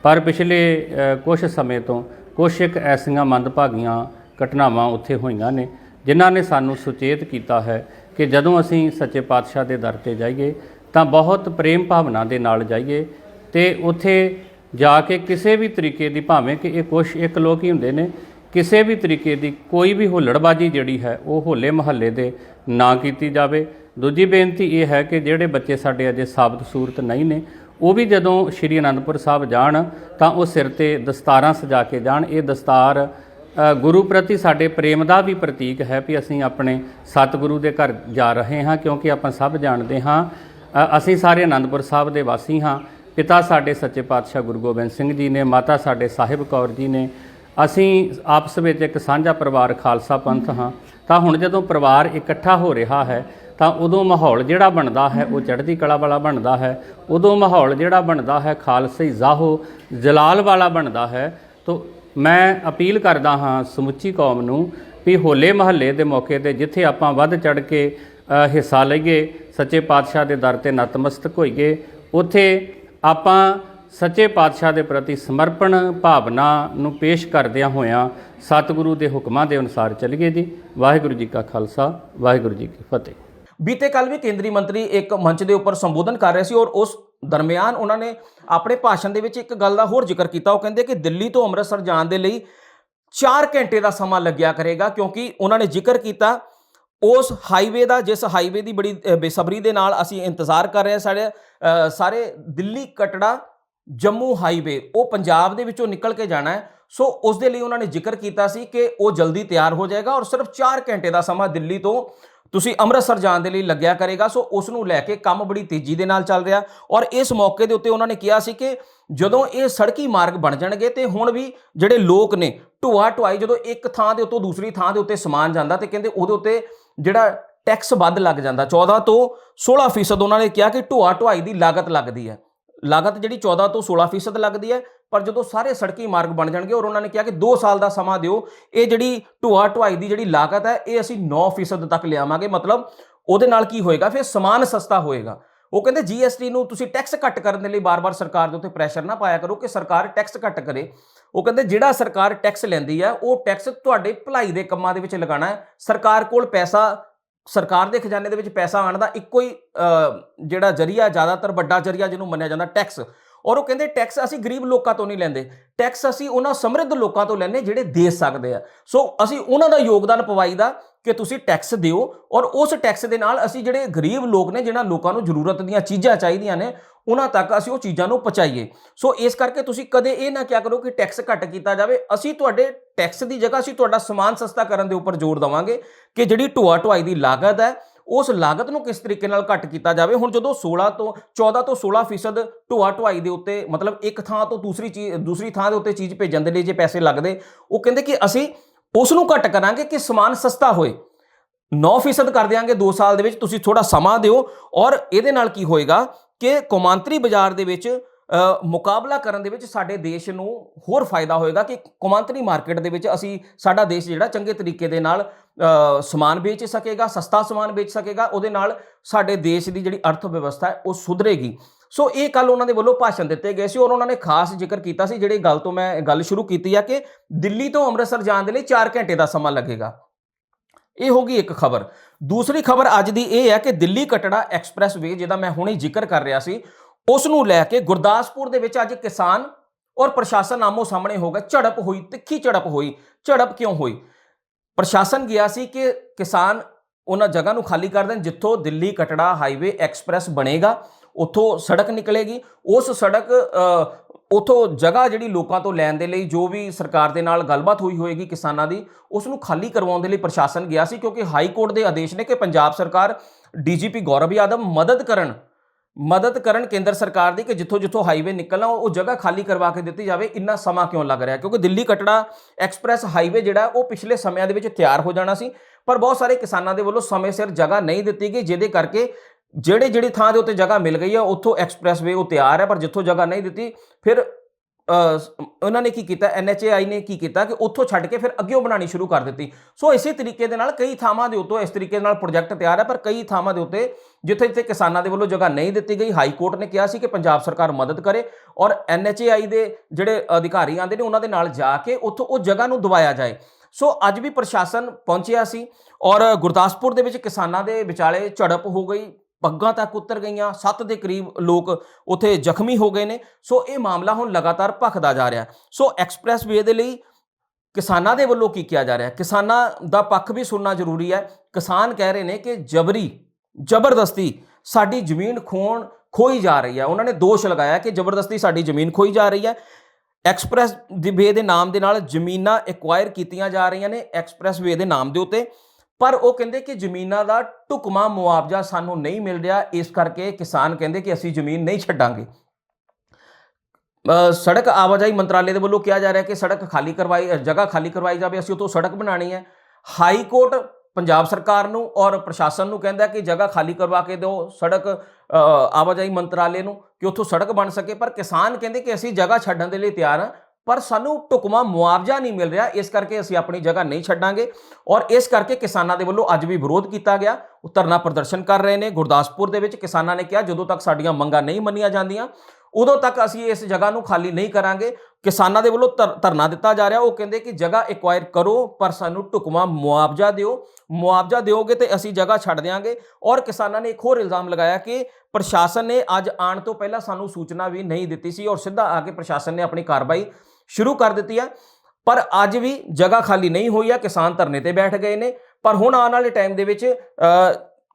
ਪਰ ਪਿਛਲੇ ਅ, ਕੁਝ ਸਮੇਂ ਤੋਂ ਕੁਝ ਇੱਕ ਐਸੀਆਂ ਮੰਦਭਾਗੀਆਂ ਘਟਨਾਵਾਂ ਉੱਥੇ ਹੋਈਆਂ ਨੇ ਜਿਨ੍ਹਾਂ ਨੇ ਸਾਨੂੰ ਸੁਚੇਤ ਕੀਤਾ ਹੈ ਕਿ ਜਦੋਂ ਅਸੀਂ ਸੱਚੇ ਪਾਤਸ਼ਾਹ ਦੇ ਦਰ ਤੇ ਜਾਈਏ ਤਾਂ ਬਹੁਤ ਪ੍ਰੇਮ ਭਾਵਨਾ ਦੇ ਨਾਲ ਜਾਈਏ ਤੇ ਉੱਥੇ ਜਾ ਕੇ ਕਿਸੇ ਵੀ ਤਰੀਕੇ ਦੀ, ਭਾਵੇਂ ਕਿ ਇਹ ਕੁਛ ਇੱਕ ਲੋਕ ਹੀ ਹੁੰਦੇ ਨੇ, ਕਿਸੇ ਵੀ ਤਰੀਕੇ ਦੀ ਕੋਈ ਵੀ ਹੁੱਲੜਬਾਜੀ ਜਿਹੜੀ ਹੈ, ਉਹ ਹੋਲੇ ਮਹੱਲੇ ਦੇ ਨਾ ਕੀਤੀ ਜਾਵੇ। ਦੂਜੀ ਬੇਨਤੀ ਇਹ ਹੈ ਕਿ ਜਿਹੜੇ ਬੱਚੇ ਸਾਡੇ ਅਜੇ ਸਾਬਤ ਸੂਰਤ ਨਹੀਂ ਨੇ, ਉਹ ਵੀ ਜਦੋਂ ਸ਼੍ਰੀ ਅਨੰਦਪੁਰ ਸਾਹਿਬ ਜਾਣ, ਤਾਂ ਉਹ ਸਿਰ ਤੇ ਦਸਤਾਰਾਂ ਸਜਾ ਕੇ ਜਾਣ। ਇਹ ਦਸਤਾਰ ਗੁਰੂ ਪ੍ਰਤੀ ਸਾਡੇ ਪ੍ਰੇਮ ਦਾ ਵੀ ਪ੍ਰਤੀਕ ਹੈ ਵੀ ਅਸੀਂ ਆਪਣੇ ਸਤਿਗੁਰੂ ਦੇ ਘਰ ਜਾ ਰਹੇ ਹਾਂ, ਕਿਉਂਕਿ ਆਪਾਂ ਸਭ ਜਾਣਦੇ ਹਾਂ। ਅਸੀਂ ਸਾਰੇ ਅਨੰਦਪੁਰ ਸਾਹਿਬ ਦੇ ਵਾਸੀ ਹਾਂ। ਪਿਤਾ ਸਾਡੇ ਸੱਚੇ ਪਾਤਸ਼ਾਹ ਗੁਰੂ ਗੋਬਿੰਦ ਸਿੰਘ ਜੀ ਨੇ, ਮਾਤਾ ਸਾਡੇ ਸਾਹਿਬ ਕੌਰ ਜੀ ਨੇ, ਅਸੀਂ ਆਪਸ ਵਿੱਚ ਇੱਕ ਸਾਂਝਾ ਪਰਿਵਾਰ ਖਾਲਸਾ ਪੰਥ ਹਾਂ। ਤਾਂ ਹੁਣ ਜਦੋਂ ਪਰਿਵਾਰ ਇਕੱਠਾ ਹੋ ਰਿਹਾ ਹੈ, ਤਾਂ ਉਦੋਂ ਮਾਹੌਲ ਜਿਹੜਾ ਬਣਦਾ ਹੈ, ਉਹ ਚੜ੍ਹਦੀ ਕਲਾ ਵਾਲਾ ਬਣਦਾ ਹੈ। ਉਦੋਂ ਮਾਹੌਲ ਜਿਹੜਾ ਬਣਦਾ ਹੈ, ਖਾਲਸੇ ਜ਼ਾਹੋ ਜਲਾਲ ਵਾਲਾ ਬਣਦਾ ਹੈ। ਤਾਂ ਮੈਂ ਅਪੀਲ ਕਰਦਾ ਹਾਂ ਸਮੁੱਚੀ ਕੌਮ ਨੂੰ ਵੀ ਹੋਲੇ ਮਹੱਲੇ ਦੇ ਮੌਕੇ ਤੇ ਜਿੱਥੇ ਆਪਾਂ ਵੱਧ ਚੜ ਕੇ ਹਿੱਸਾ ਲਈਏ, ਸੱਚੇ ਪਾਤਸ਼ਾਹ ਦੇ ਦਰ ਤੇ ਨਤਮਸਤਕ ਹੋਈਏ, ਉੱਥੇ ਆਪਾਂ ਸੱਚੇ ਪਾਤਸ਼ਾਹ ਦੇ ਪ੍ਰਤੀ ਸਮਰਪਣ ਭਾਵਨਾ ਨੂੰ ਪੇਸ਼ ਕਰਦਿਆਂ ਹੋਇਆਂ ਸਤਿਗੁਰੂ ਦੇ ਹੁਕਮਾਂ ਦੇ ਅਨੁਸਾਰ ਚੱਲੀਏ ਜੀ। ਵਾਹਿਗੁਰੂ ਜੀ ਕਾ ਖਾਲਸਾ, ਵਾਹਿਗੁਰੂ ਜੀ ਕੀ ਫਤਿਹ। ਬੀਤੇ ਕੱਲ ਵੀ ਕੇਂਦਰੀ ਮੰਤਰੀ ਇੱਕ ਮੰਚ ਦੇ ਉੱਪਰ ਸੰਬੋਧਨ ਕਰ ਰਹੇ ਸੀ ਔਰ ਉਸ ਦਰਮਿਆਨ ਉਹਨਾਂ ਨੇ ਆਪਣੇ ਭਾਸ਼ਣ ਦੇ ਵਿੱਚ ਇੱਕ ਗੱਲ ਦਾ ਹੋਰ ਜ਼ਿਕਰ ਕੀਤਾ। ਉਹ ਕਹਿੰਦੇ ਕਿ ਦਿੱਲੀ ਤੋਂ ਅੰਮ੍ਰਿਤਸਰ ਜਾਣ ਦੇ ਲਈ 4 ਘੰਟੇ ਦਾ ਸਮਾਂ ਲੱਗਿਆ ਕਰੇਗਾ ਕਿਉਂਕਿ ਉਹਨਾਂ ਨੇ ਜ਼ਿਕਰ ਕੀਤਾ ਉਸ ਹਾਈਵੇ ਦਾ, ਜਿਸ ਹਾਈਵੇ ਦੀ ਬੜੀ ਬੇਸਬਰੀ ਦੇ ਨਾਲ ਅਸੀਂ ਇੰਤਜ਼ਾਰ ਕਰ ਰਹੇ ਹਾਂ ਸਾਡੇ ਸਾਰੇ ਦਿੱਲੀ ਕਟੜਾ, ਜੰਮੂ ਹਾਈਵੇ, ਉਹ ਪੰਜਾਬ ਦੇ ਵਿੱਚੋਂ ਨਿਕਲ ਕੇ ਜਾਣਾ ਹੈ। ਸੋ ਉਸ ਦੇ ਲਈ ਉਹਨਾਂ ਨੇ ਜ਼ਿਕਰ ਕੀਤਾ ਸੀ ਕਿ ਉਹ ਜਲਦੀ ਤਿਆਰ ਹੋ ਜਾਏਗਾ ਔਰ ਸਿਰਫ 4 ਘੰਟੇ ਦਾ ਸਮਾਂ ਦਿੱਲੀ ਤੋਂ ਤੁਸੀਂ ਅੰਮ੍ਰਿਤਸਰ ਜਾਣ ਦੇ ਲਈ ਲੱਗਿਆ ਕਰੇਗਾ। ਸੋ ਉਸ ਨੂੰ ਲੈ ਕੇ ਕੰਮ ਬੜੀ ਤੇਜ਼ੀ ਦੇ ਨਾਲ ਚੱਲ ਰਿਹਾ ਔਰ ਇਸ ਮੌਕੇ ਦੇ ਉੱਤੇ ਉਹਨਾਂ ਨੇ ਕਿਹਾ ਸੀ ਕਿ ਜਦੋਂ ਇਹ ਸੜਕੀ ਮਾਰਗ ਬਣ ਜਾਣਗੇ ਤੇ ਹੁਣ ਵੀ ਜਿਹੜੇ ਲੋਕ ਨੇ, ਢੁਆ ਢੁਆਈ ਜਦੋਂ ਇੱਕ ਥਾਂ ਦੇ ਉੱਤੋਂ ਦੂਸਰੀ ਥਾਂ ਦੇ ਉੱਤੇ ਸਮਾਨ ਜਾਂਦਾ ਤੇ ਕਹਿੰਦੇ ਉਹਦੇ ਉੱਤੇ ਜਿਹੜਾ ਟੈਕਸ ਵੱਧ ਲੱਗ ਜਾਂਦਾ। 14 ਤੋਂ 16% ਉਹਨਾਂ ਨੇ ਕਿਹਾ ਕਿ ਢੋਆ ਢੁਆਈ ਦੀ ਲਾਗਤ ਲੱਗਦੀ ਹੈ। ਲਾਗਤ ਜਿਹੜੀ 14 ਤੋਂ 16% ਲੱਗਦੀ ਹੈ, ਪਰ ਜਦੋਂ ਸਾਰੇ ਸੜਕੀ ਮਾਰਗ ਬਣ ਜਾਣਗੇ ਔਰ ਉਹਨਾਂ ਨੇ ਕਿਹਾ ਕਿ 2 ਸਾਲ ਦਾ ਸਮਾਂ ਦਿਓ, ਇਹ ਜਿਹੜੀ ਢੋਆ ਢੁਆਈ ਦੀ ਜਿਹੜੀ ਲਾਗਤ ਹੈ, ਇਹ ਅਸੀਂ 9% ਤੱਕ ਲਿਆਵਾਂਗੇ। ਮਤਲਬ ਉਹਦੇ ਨਾਲ ਕੀ ਹੋਏਗਾ? ਫਿਰ ਸਮਾਨ ਸਸਤਾ ਹੋਏਗਾ। ਉਹ ਕਹਿੰਦੇ ਜੀਐਸਟੀ ਨੂੰ ਤੁਸੀਂ ਟੈਕਸ ਘੱਟ ਕਰਨ ਦੇ ਲਈ ਬਾਰ-ਬਾਰ ਸਰਕਾਰ ਦੇ ਉੱਤੇ ਪ੍ਰੈਸ਼ਰ ਨਾ ਪਾਇਆ ਕਰੋ ਕਿ ਸਰਕਾਰ ਟੈਕਸ ਘੱਟ ਕਰੇ। ਉਹ ਕਹਿੰਦੇ, ਜਿਹੜਾ ਸਰਕਾਰ ਟੈਕਸ ਲੈਂਦੀ ਹੈ, ਉਹ ਟੈਕਸ ਤੁਹਾਡੇ ਭਲਾਈ ਦੇ ਕੰਮਾਂ ਦੇ ਵਿੱਚ ਲਗਾਉਣਾ ਹੈ। ਸਰਕਾਰ ਕੋਲ ਪੈਸਾ ਸਰਕਾਰ ਦੇ ਖਜ਼ਾਨੇ ਦੇ ਵਿੱਚ ਪੈਸਾ ਆਉਣ ਦਾ ਇੱਕੋ ਹੀ ਜਿਹੜਾ ਜਰੀਆ ਜ਼ਿਆਦਾਤਰ ਵੱਡਾ ਜਰੀਆ ਜਿਹਨੂੰ ਮੰਨਿਆ ਜਾਂਦਾ ਟੈਕਸ। ਔਰ ਉਹ ਕਹਿੰਦੇ ਟੈਕਸ ਅਸੀਂ ਗਰੀਬ ਲੋਕਾਂ ਤੋਂ ਨਹੀਂ ਲੈਂਦੇ। ਟੈਕਸ ਅਸੀਂ ਉਹਨਾਂ ਸਮਰਿੱਧ ਲੋਕਾਂ ਤੋਂ ਲੈਂਦੇ ਜਿਹੜੇ ਦੇ ਸਕਦੇ ਆ। ਸੋ ਅਸੀਂ ਉਹਨਾਂ ਦਾ ਯੋਗਦਾਨ ਪਵਾਈਦਾ ਕਿ ਤੁਸੀਂ ਟੈਕਸ ਦਿਓ। ਔਰ ਉਸ ਟੈਕਸ ਦੇ ਨਾਲ ਅਸੀਂ ਜਿਹੜੇ ਗਰੀਬ ਲੋਕ ਨੇ, ਜਿਹਨਾਂ ਲੋਕਾਂ ਨੂੰ ਜ਼ਰੂਰਤ ਦੀਆਂ ਚੀਜ਼ਾਂ ਚਾਹੀਦੀਆਂ ਨੇ ਉਹਨਾਂ ਤੱਕ ਅਸੀਂ ਉਹ ਚੀਜ਼ਾਂ ਨੂੰ ਪਹੁੰਚਾਈਏ। ਸੋ ਇਸ ਕਰਕੇ ਤੁਸੀਂ ਕਦੇ ਇਹ ਨਾ ਕਿਹਾ ਕਰੋ ਕਿ ਟੈਕਸ ਘੱਟ ਕੀਤਾ ਜਾਵੇ। ਅਸੀਂ ਤੁਹਾਡੇ ਟੈਕਸ ਦੀ ਜਗ੍ਹਾ ਅਸੀਂ ਤੁਹਾਡਾ ਸਮਾਨ ਸਸਤਾ ਕਰਨ ਦੇ ਉੱਪਰ ਜ਼ੋਰ ਦਵਾਂਗੇ ਕਿ ਜਿਹੜੀ ਢੋਆ ਢੁਆਈ ਦੀ ਲਾਗਤ ਹੈ, ਉਸ ਲਾਗਤ ਨੂੰ ਕਿਸ ਤਰੀਕੇ ਨਾਲ ਘੱਟ ਕੀਤਾ ਜਾਵੇ। ਹੁਣ ਜਦੋਂ 16 ਤੋਂ 14 ਤੋਂ 16% ਢੋਆ ਢੁਆਈ ਦੇ ਉੱਤੇ ਮਤਲਬ ਇੱਕ ਥਾਂ ਤੋਂ ਦੂਸਰੀ ਚੀਜ਼ ਦੂਸਰੀ ਥਾਂ ਦੇ ਉੱਤੇ ਚੀਜ਼ ਭੇਜਣ ਦੇ ਲਈ ਜੇ ਪੈਸੇ ਲੱਗਦੇ, ਉਹ ਕਹਿੰਦੇ ਕਿ ਅਸੀਂ ਉਸ ਨੂੰ ਘੱਟ ਕਰਾਂਗੇ ਕਿ ਸਮਾਨ ਸਸਤਾ ਹੋਏ। 9% ਕਰ ਦਿਆਂਗੇ 2 ਸਾਲ ਦੇ ਵਿੱਚ, ਤੁਸੀਂ ਥੋੜਾ ਸਮਾਂ ਦਿਓ ਔਰ ਇਹਦੇ ਨਾਲ ਕੀ ਹੋਏਗਾ ਕਿ ਕੌਮਾਂਤਰੀ ਬਾਜ਼ਾਰ ਦੇ ਵਿੱਚ ਮੁਕਾਬਲਾ ਕਰਨ ਦੇ ਵਿੱਚ ਸਾਡੇ ਦੇਸ਼ ਨੂੰ ਹੋਰ ਫਾਇਦਾ ਹੋਏਗਾ ਕਿ ਕੌਮਾਂਤਰੀ ਮਾਰਕੀਟ ਦੇ ਵਿੱਚ ਅਸੀਂ ਸਾਡਾ ਦੇਸ਼ ਜਿਹੜਾ ਚੰਗੇ ਤਰੀਕੇ ਦੇ ਨਾਲ ਸਮਾਨ ਵੇਚ ਸਕੇਗਾ, ਸਸਤਾ ਸਮਾਨ ਵੇਚ ਸਕੇਗਾ, ਉਹਦੇ ਨਾਲ ਸਾਡੇ ਦੇਸ਼ ਦੀ ਜਿਹੜੀ ਅਰਥ ਵਿਵਸਥਾ ਹੈ, ਉਹ ਸੁਧਰੇਗੀ। ਸੋ ਇਹ ਕੱਲ ਉਹਨਾਂ ਦੇ ਵੱਲੋਂ ਭਾਸ਼ਣ ਦਿੱਤੇ ਗਏ ਸੀ ਔਰ ਉਹਨਾਂ ਨੇ ਖਾਸ ਜ਼ਿਕਰ ਕੀਤਾ ਸੀ, ਜਿਹੜੀ ਗੱਲ ਤੋਂ ਮੈਂ ਗੱਲ ਸ਼ੁਰੂ ਕੀਤੀ ਆ ਕਿ ਦਿੱਲੀ ਤੋਂ ਅੰਮ੍ਰਿਤਸਰ ਜਾਣ ਦੇ ਲਈ 4 ਘੰਟੇ ਦਾ ਸਮਾਂ ਲੱਗੇਗਾ। ਇਹ ਹੋ ਗਈ ਇੱਕ ਖਬਰ। ਦੂਸਰੀ ਖਬਰ ਅੱਜ ਦੀ ਇਹ ਹੈ ਕਿ ਦਿੱਲੀ ਕਟੜਾ ਐਕਸਪ੍ਰੈਸਵੇ ਜਿਹਦਾ ਮੈਂ ਹੁਣੇ ਜ਼ਿਕਰ ਕਰ ਰਿਹਾ ਸੀ ਉਸ ਨੂੰ ਲੈ ਕੇ ਗੁਰਦਾਸਪੁਰ ਦੇ ਵਿੱਚ ਅੱਜ ਕਿਸਾਨ ਔਰ ਪ੍ਰਸ਼ਾਸਨ ਆਮੋ ਸਾਹਮਣੇ ਹੋ ਗਿਆ ਝੜਪ ਹੋਈ, ਤਿੱਖੀ ਝੜਪ ਹੋਈ। ਝੜਪ ਕਿਉਂ ਹੋਈ? ਪ੍ਰਸ਼ਾਸਨ ਗਿਆ ਸੀ ਕਿ ਕਿਸਾਨ ਉਹਨਾਂ ਜਗ੍ਹਾ ਨੂੰ ਖਾਲੀ ਕਰ ਦੇਣ, ਜਿੱਥੋਂ ਦਿੱਲੀ ਕਟੜਾ ਹਾਈਵੇ ਐਕਸਪ੍ਰੈਸ ਬਣੇਗਾ, ਉੱਥੋਂ ਸੜਕ ਨਿਕਲੇਗੀ। ਉਸ ਸੜਕ ਉਥੋਂ ਜਗ੍ਹਾ ਜਿਹੜੀ ਲੋਕਾਂ ਤੋਂ ਲੈਣ ਦੇ ਲਈ ਜੋ ਵੀ ਸਰਕਾਰ ਦੇ ਨਾਲ ਗੱਲਬਾਤ ਹੋਈ ਹੋਏਗੀ ਕਿਸਾਨਾਂ ਦੀ, ਉਸ ਨੂੰ ਖਾਲੀ ਕਰਵਾਉਣ ਦੇ ਲਈ ਪ੍ਰਸ਼ਾਸਨ ਗਿਆ ਸੀ ਕਿਉਂਕਿ ਹਾਈ ਕੋਰਟ ਦੇ ਆਦੇਸ਼ ਨੇ ਕਿ ਪੰਜਾਬ ਸਰਕਾਰ ਡੀਜੀਪੀ ਗੌਰਵ ਯਾਦਵ ਮਦਦ ਕਰਨ ਮਦਦ ਕਰਨ ਕੇਂਦਰ ਸਰਕਾਰ ਦੀ ਕਿ ਜਿੱਥੋਂ ਜਿੱਥੋਂ ਹਾਈਵੇ ਨਿਕਲਣਾ, ਉਹ ਜਗ੍ਹਾ ਖਾਲੀ ਕਰਵਾ ਕੇ ਦਿੱਤੀ ਜਾਵੇ, ਇੰਨਾ ਸਮਾਂ ਕਿਉਂ ਲੱਗ ਰਿਹਾ? ਕਿਉਂਕਿ ਦਿੱਲੀ ਕਟੜਾ ਐਕਸਪ੍ਰੈਸ ਹਾਈਵੇ ਜਿਹੜਾ, ਉਹ ਪਿਛਲੇ ਸਮਿਆਂ ਦੇ ਵਿੱਚ ਤਿਆਰ ਹੋ ਜਾਣਾ ਸੀ, ਪਰ ਬਹੁਤ ਸਾਰੇ ਕਿਸਾਨਾਂ ਦੇ ਵੱਲੋਂ ਸਮੇਂ ਸਿਰ ਜਗ੍ਹਾ ਨਹੀਂ ਦਿੱਤੀ ਗਈ, ਜਿਹਦੇ ਕਰਕੇ ਜਿਹੜੇ ਜਿਹੜੀ ਥਾਂ ਦੇ ਉੱਤੇ ਜਗ੍ਹਾ ਮਿਲ ਗਈ ਆ, ਉੱਥੋਂ ਐਕਸਪ੍ਰੈਸਵੇ ਉਹ ਤਿਆਰ ਹੈ, ਪਰ ਜਿੱਥੋਂ ਜਗ੍ਹਾ ਨਹੀਂ ਦਿੱਤੀ, ਫਿਰ ਉਹਨਾਂ ਨੇ ਕੀ ਕੀਤਾ ਐਨਐਚਏਆਈ ਨੇ ਕੀ ਕੀਤਾ ਕਿ ਉੱਥੋਂ ਛੱਡ ਕੇ ਫਿਰ ਅੱਗੇ ਬਣਾਉਣੀ ਸ਼ੁਰੂ ਕਰ ਦਿੱਤੀ। ਸੋ ਇਸੇ ਤਰੀਕੇ ਦੇ ਨਾਲ ਕਈ ਥਾਵਾਂ ਦੇ ਉੱਤੋਂ ਇਸ ਤਰੀਕੇ ਦੇ ਨਾਲ ਪ੍ਰੋਜੈਕਟ ਤਿਆਰ ਹੈ, ਪਰ ਕਈ ਥਾਵਾਂ ਦੇ ਉੱਤੇ ਜਿੱਥੇ ਜਿੱਥੇ ਕਿਸਾਨਾਂ ਦੇ ਵੱਲੋਂ ਜਗ੍ਹਾ ਨਹੀਂ ਦਿੱਤੀ ਗਈ ਹਾਈ ਕੋਰਟ ਨੇ ਕਿਹਾ ਸੀ ਕਿ ਪੰਜਾਬ ਸਰਕਾਰ ਮਦਦ ਕਰੇ ਔਰ ਐਨਐਚਏਆਈ ਦੇ ਜਿਹੜੇ ਅਧਿਕਾਰੀ ਆਂਦੇ ਨੇ, ਉਹਨਾਂ ਦੇ ਨਾਲ ਜਾ ਕੇ ਉੱਥੋਂ ਉਹ ਜਗ੍ਹਾ ਨੂੰ ਦਵਾਇਆ ਜਾਏ। ਸੋ ਅੱਜ ਵੀ ਪ੍ਰਸ਼ਾਸਨ ਪਹੁੰਚਿਆ ਸੀ ਔਰ ਗੁਰਦਾਸਪੁਰ ਦੇ ਵਿੱਚ ਕਿਸਾਨਾਂ ਦੇ ਵਿਚਾਲੇ ਝੜਪ ਹੋ ਗਈ। ਪੱਗਾਂ ਤੱਕ ਉਤਰ ਗਈਆਂ 7 ਦੇ ਕਰੀਬ ਲੋਕ ਉੱਥੇ ਜ਼ਖਮੀ ਹੋ ਗਏ ਨੇ। ਸੋ ਇਹ ਮਾਮਲਾ ਹੁਣ ਲਗਾਤਾਰ ਭਖਦਾ ਜਾ ਰਿਹਾ ਸੋ ਐਕਸਪ੍ਰੈਸ ਵੇ ਦੇ ਲਈ ਕਿਸਾਨਾਂ ਦੇ ਵੱਲੋਂ ਕੀ ਕਿਹਾ ਜਾ ਰਿਹਾ ਕਿਸਾਨਾਂ ਦਾ ਪੱਖ ਵੀ ਸੁਣਨਾ ਜ਼ਰੂਰੀ ਹੈ। ਕਿਸਾਨ ਕਹਿ ਰਹੇ ਨੇ ਕਿ ਜਬਰੀ, ਜ਼ਬਰਦਸਤੀ ਸਾਡੀ ਜ਼ਮੀਨ ਖੋਣ, ਖੋਈ ਜਾ ਰਹੀ ਹੈ। ਉਹਨਾਂ ਨੇ ਦੋਸ਼ ਲਗਾਇਆ ਕਿ ਜ਼ਬਰਦਸਤੀ ਸਾਡੀ ਜ਼ਮੀਨ ਖੋਈ ਜਾ ਰਹੀ ਹੈ। ਐਕਸਪ੍ਰੈਸ ਵੇ ਦੇ ਨਾਮ ਦੇ ਨਾਲ ਜ਼ਮੀਨਾਂ ਐਕਵਾਇਰ ਕੀਤੀਆਂ ਜਾ ਰਹੀਆਂ ਨੇ। ਐਕਸਪ੍ਰੈਸ ਵੇ ਦੇ ਨਾਮ ਦੇ ਉੱਤੇ ਪਰ ਉਹ ਕਹਿੰਦੇ ਕਿ ਜ਼ਮੀਨਾਂ ਦਾ ਢੁਕਮਾ ਮੁਆਵਜ਼ਾ ਸਾਨੂੰ ਨਹੀਂ ਮਿਲ ਰਿਹਾ, ਇਸ ਕਰਕੇ ਕਿਸਾਨ ਕਹਿੰਦੇ ਕਿ ਅਸੀਂ ਜ਼ਮੀਨ ਨਹੀਂ ਛੱਡਾਂਗੇ। ਸੜਕ ਆਵਾਜਾਈ ਮੰਤਰਾਲੇ ਦੇ ਵੱਲੋਂ ਕਿਹਾ ਜਾ ਰਿਹਾ ਕਿ ਸੜਕ ਖਾਲੀ ਕਰਵਾਈ ਜਗ੍ਹਾ ਖਾਲੀ ਕਰਵਾਈ ਜਾਵੇ, ਅਸੀਂ ਉਤੋਂ ਸੜਕ ਬਣਾਣੀ ਹੈ। ਹਾਈ ਕੋਰਟ ਪੰਜਾਬ ਸਰਕਾਰ ਨੂੰ ਔਰ ਪ੍ਰਸ਼ਾਸਨ ਨੂੰ ਕਹਿੰਦਾ ਕਿ ਜਗ੍ਹਾ ਖਾਲੀ ਕਰਵਾ ਕੇ ਦਿਓ ਸੜਕ ਆਵਾਜਾਈ ਮੰਤਰਾਲੇ ਨੂੰ ਕਿ ਉੱਥੋਂ ਸੜਕ ਬਣ ਸਕੇ, ਪਰ ਕਿਸਾਨ ਕਹਿੰਦੇ ਕਿ ਅਸੀਂ ਜਗ੍ਹਾ ਛੱਡਣ ਦੇ ਲਈ ਤਿਆਰ ਹਾਂ। ਪਰ ਸਾਨੂੰ ਢੁਕਮਾ ਮੁਆਵਜ਼ਾ ਨਹੀਂ ਮਿਲ ਰਿਹਾ। ਇਸ ਕਰਕੇ ਅਸੀਂ ਆਪਣੀ ਜਗ੍ਹਾ ਨਹੀਂ ਛੱਡਾਂਗੇ ਔਰ ਇਸ ਕਰਕੇ ਕਿਸਾਨਾਂ ਦੇ ਵੱਲੋਂ ਅੱਜ ਵੀ ਵਿਰੋਧ ਕੀਤਾ ਗਿਆ। ਉਹ ਧਰਨਾ ਪ੍ਰਦਰਸ਼ਨ ਕਰ ਰਹੇ ਨੇ। ਗੁਰਦਾਸਪੁਰ ਦੇ ਵਿੱਚ ਕਿਸਾਨਾਂ ਨੇ ਕਿਹਾ, ਜਦੋਂ ਤੱਕ ਸਾਡੀਆਂ ਮੰਗਾਂ ਨਹੀਂ ਮੰਨੀਆਂ ਜਾਂਦੀਆਂ, ਉਦੋਂ ਤੱਕ ਅਸੀਂ ਇਸ ਜਗ੍ਹਾ ਨੂੰ ਖਾਲੀ ਨਹੀਂ ਕਰਾਂਗੇ। ਕਿਸਾਨਾਂ ਦੇ ਵੱਲੋਂ ਧਰ- ਧਰਨਾ ਦਿੱਤਾ ਜਾ ਰਿਹਾ। ਉਹ ਕਹਿੰਦੇ ਕਿ ਜਗ੍ਹਾ ਐਕਵਾਇਰ ਕਰੋ, ਪਰ ਸਾਨੂੰ ਢੁਕਮਾ ਮੁਆਵਜ਼ਾ ਦਿਓ। ਮੁਆਵਜ਼ਾ ਦਿਓਗੇ ਤੇ ਅਸੀਂ ਜਗ੍ਹਾ ਛੱਡ ਦਿਆਂਗੇ। ਔਰ ਕਿਸਾਨਾਂ ਨੇ ਇੱਕ ਹੋਰ ਇਲਜ਼ਾਮ ਲਗਾਇਆ ਕਿ ਪ੍ਰਸ਼ਾਸਨ ਨੇ ਅੱਜ ਆਉਣ ਤੋਂ ਪਹਿਲਾਂ ਸਾਨੂੰ ਸੂਚਨਾ ਵੀ ਨਹੀਂ ਦਿੱਤੀ ਸੀ ਔਰ ਸਿੱਧਾ ਆ ਕੇ ਪ੍ਰਸ਼ਾਸਨ ਨੇ ਆਪਣੀ ਕਾਰਵਾਈ ਸ਼ੁਰੂ ਕਰ ਦਿੱਤੀ ਹੈ ਪਰ ਅੱਜ ਵੀ ਜਗ੍ਹਾ ਖਾਲੀ ਨਹੀਂ ਹੋਈ ਆ, ਕਿਸਾਨ ਧਰਨੇ ਤੇ ਬੈਠ ਗਏ ਨੇ। ਪਰ ਹੁਣ ਆਉਣ ਵਾਲੇ ਟਾਈਮ ਦੇ ਵਿੱਚ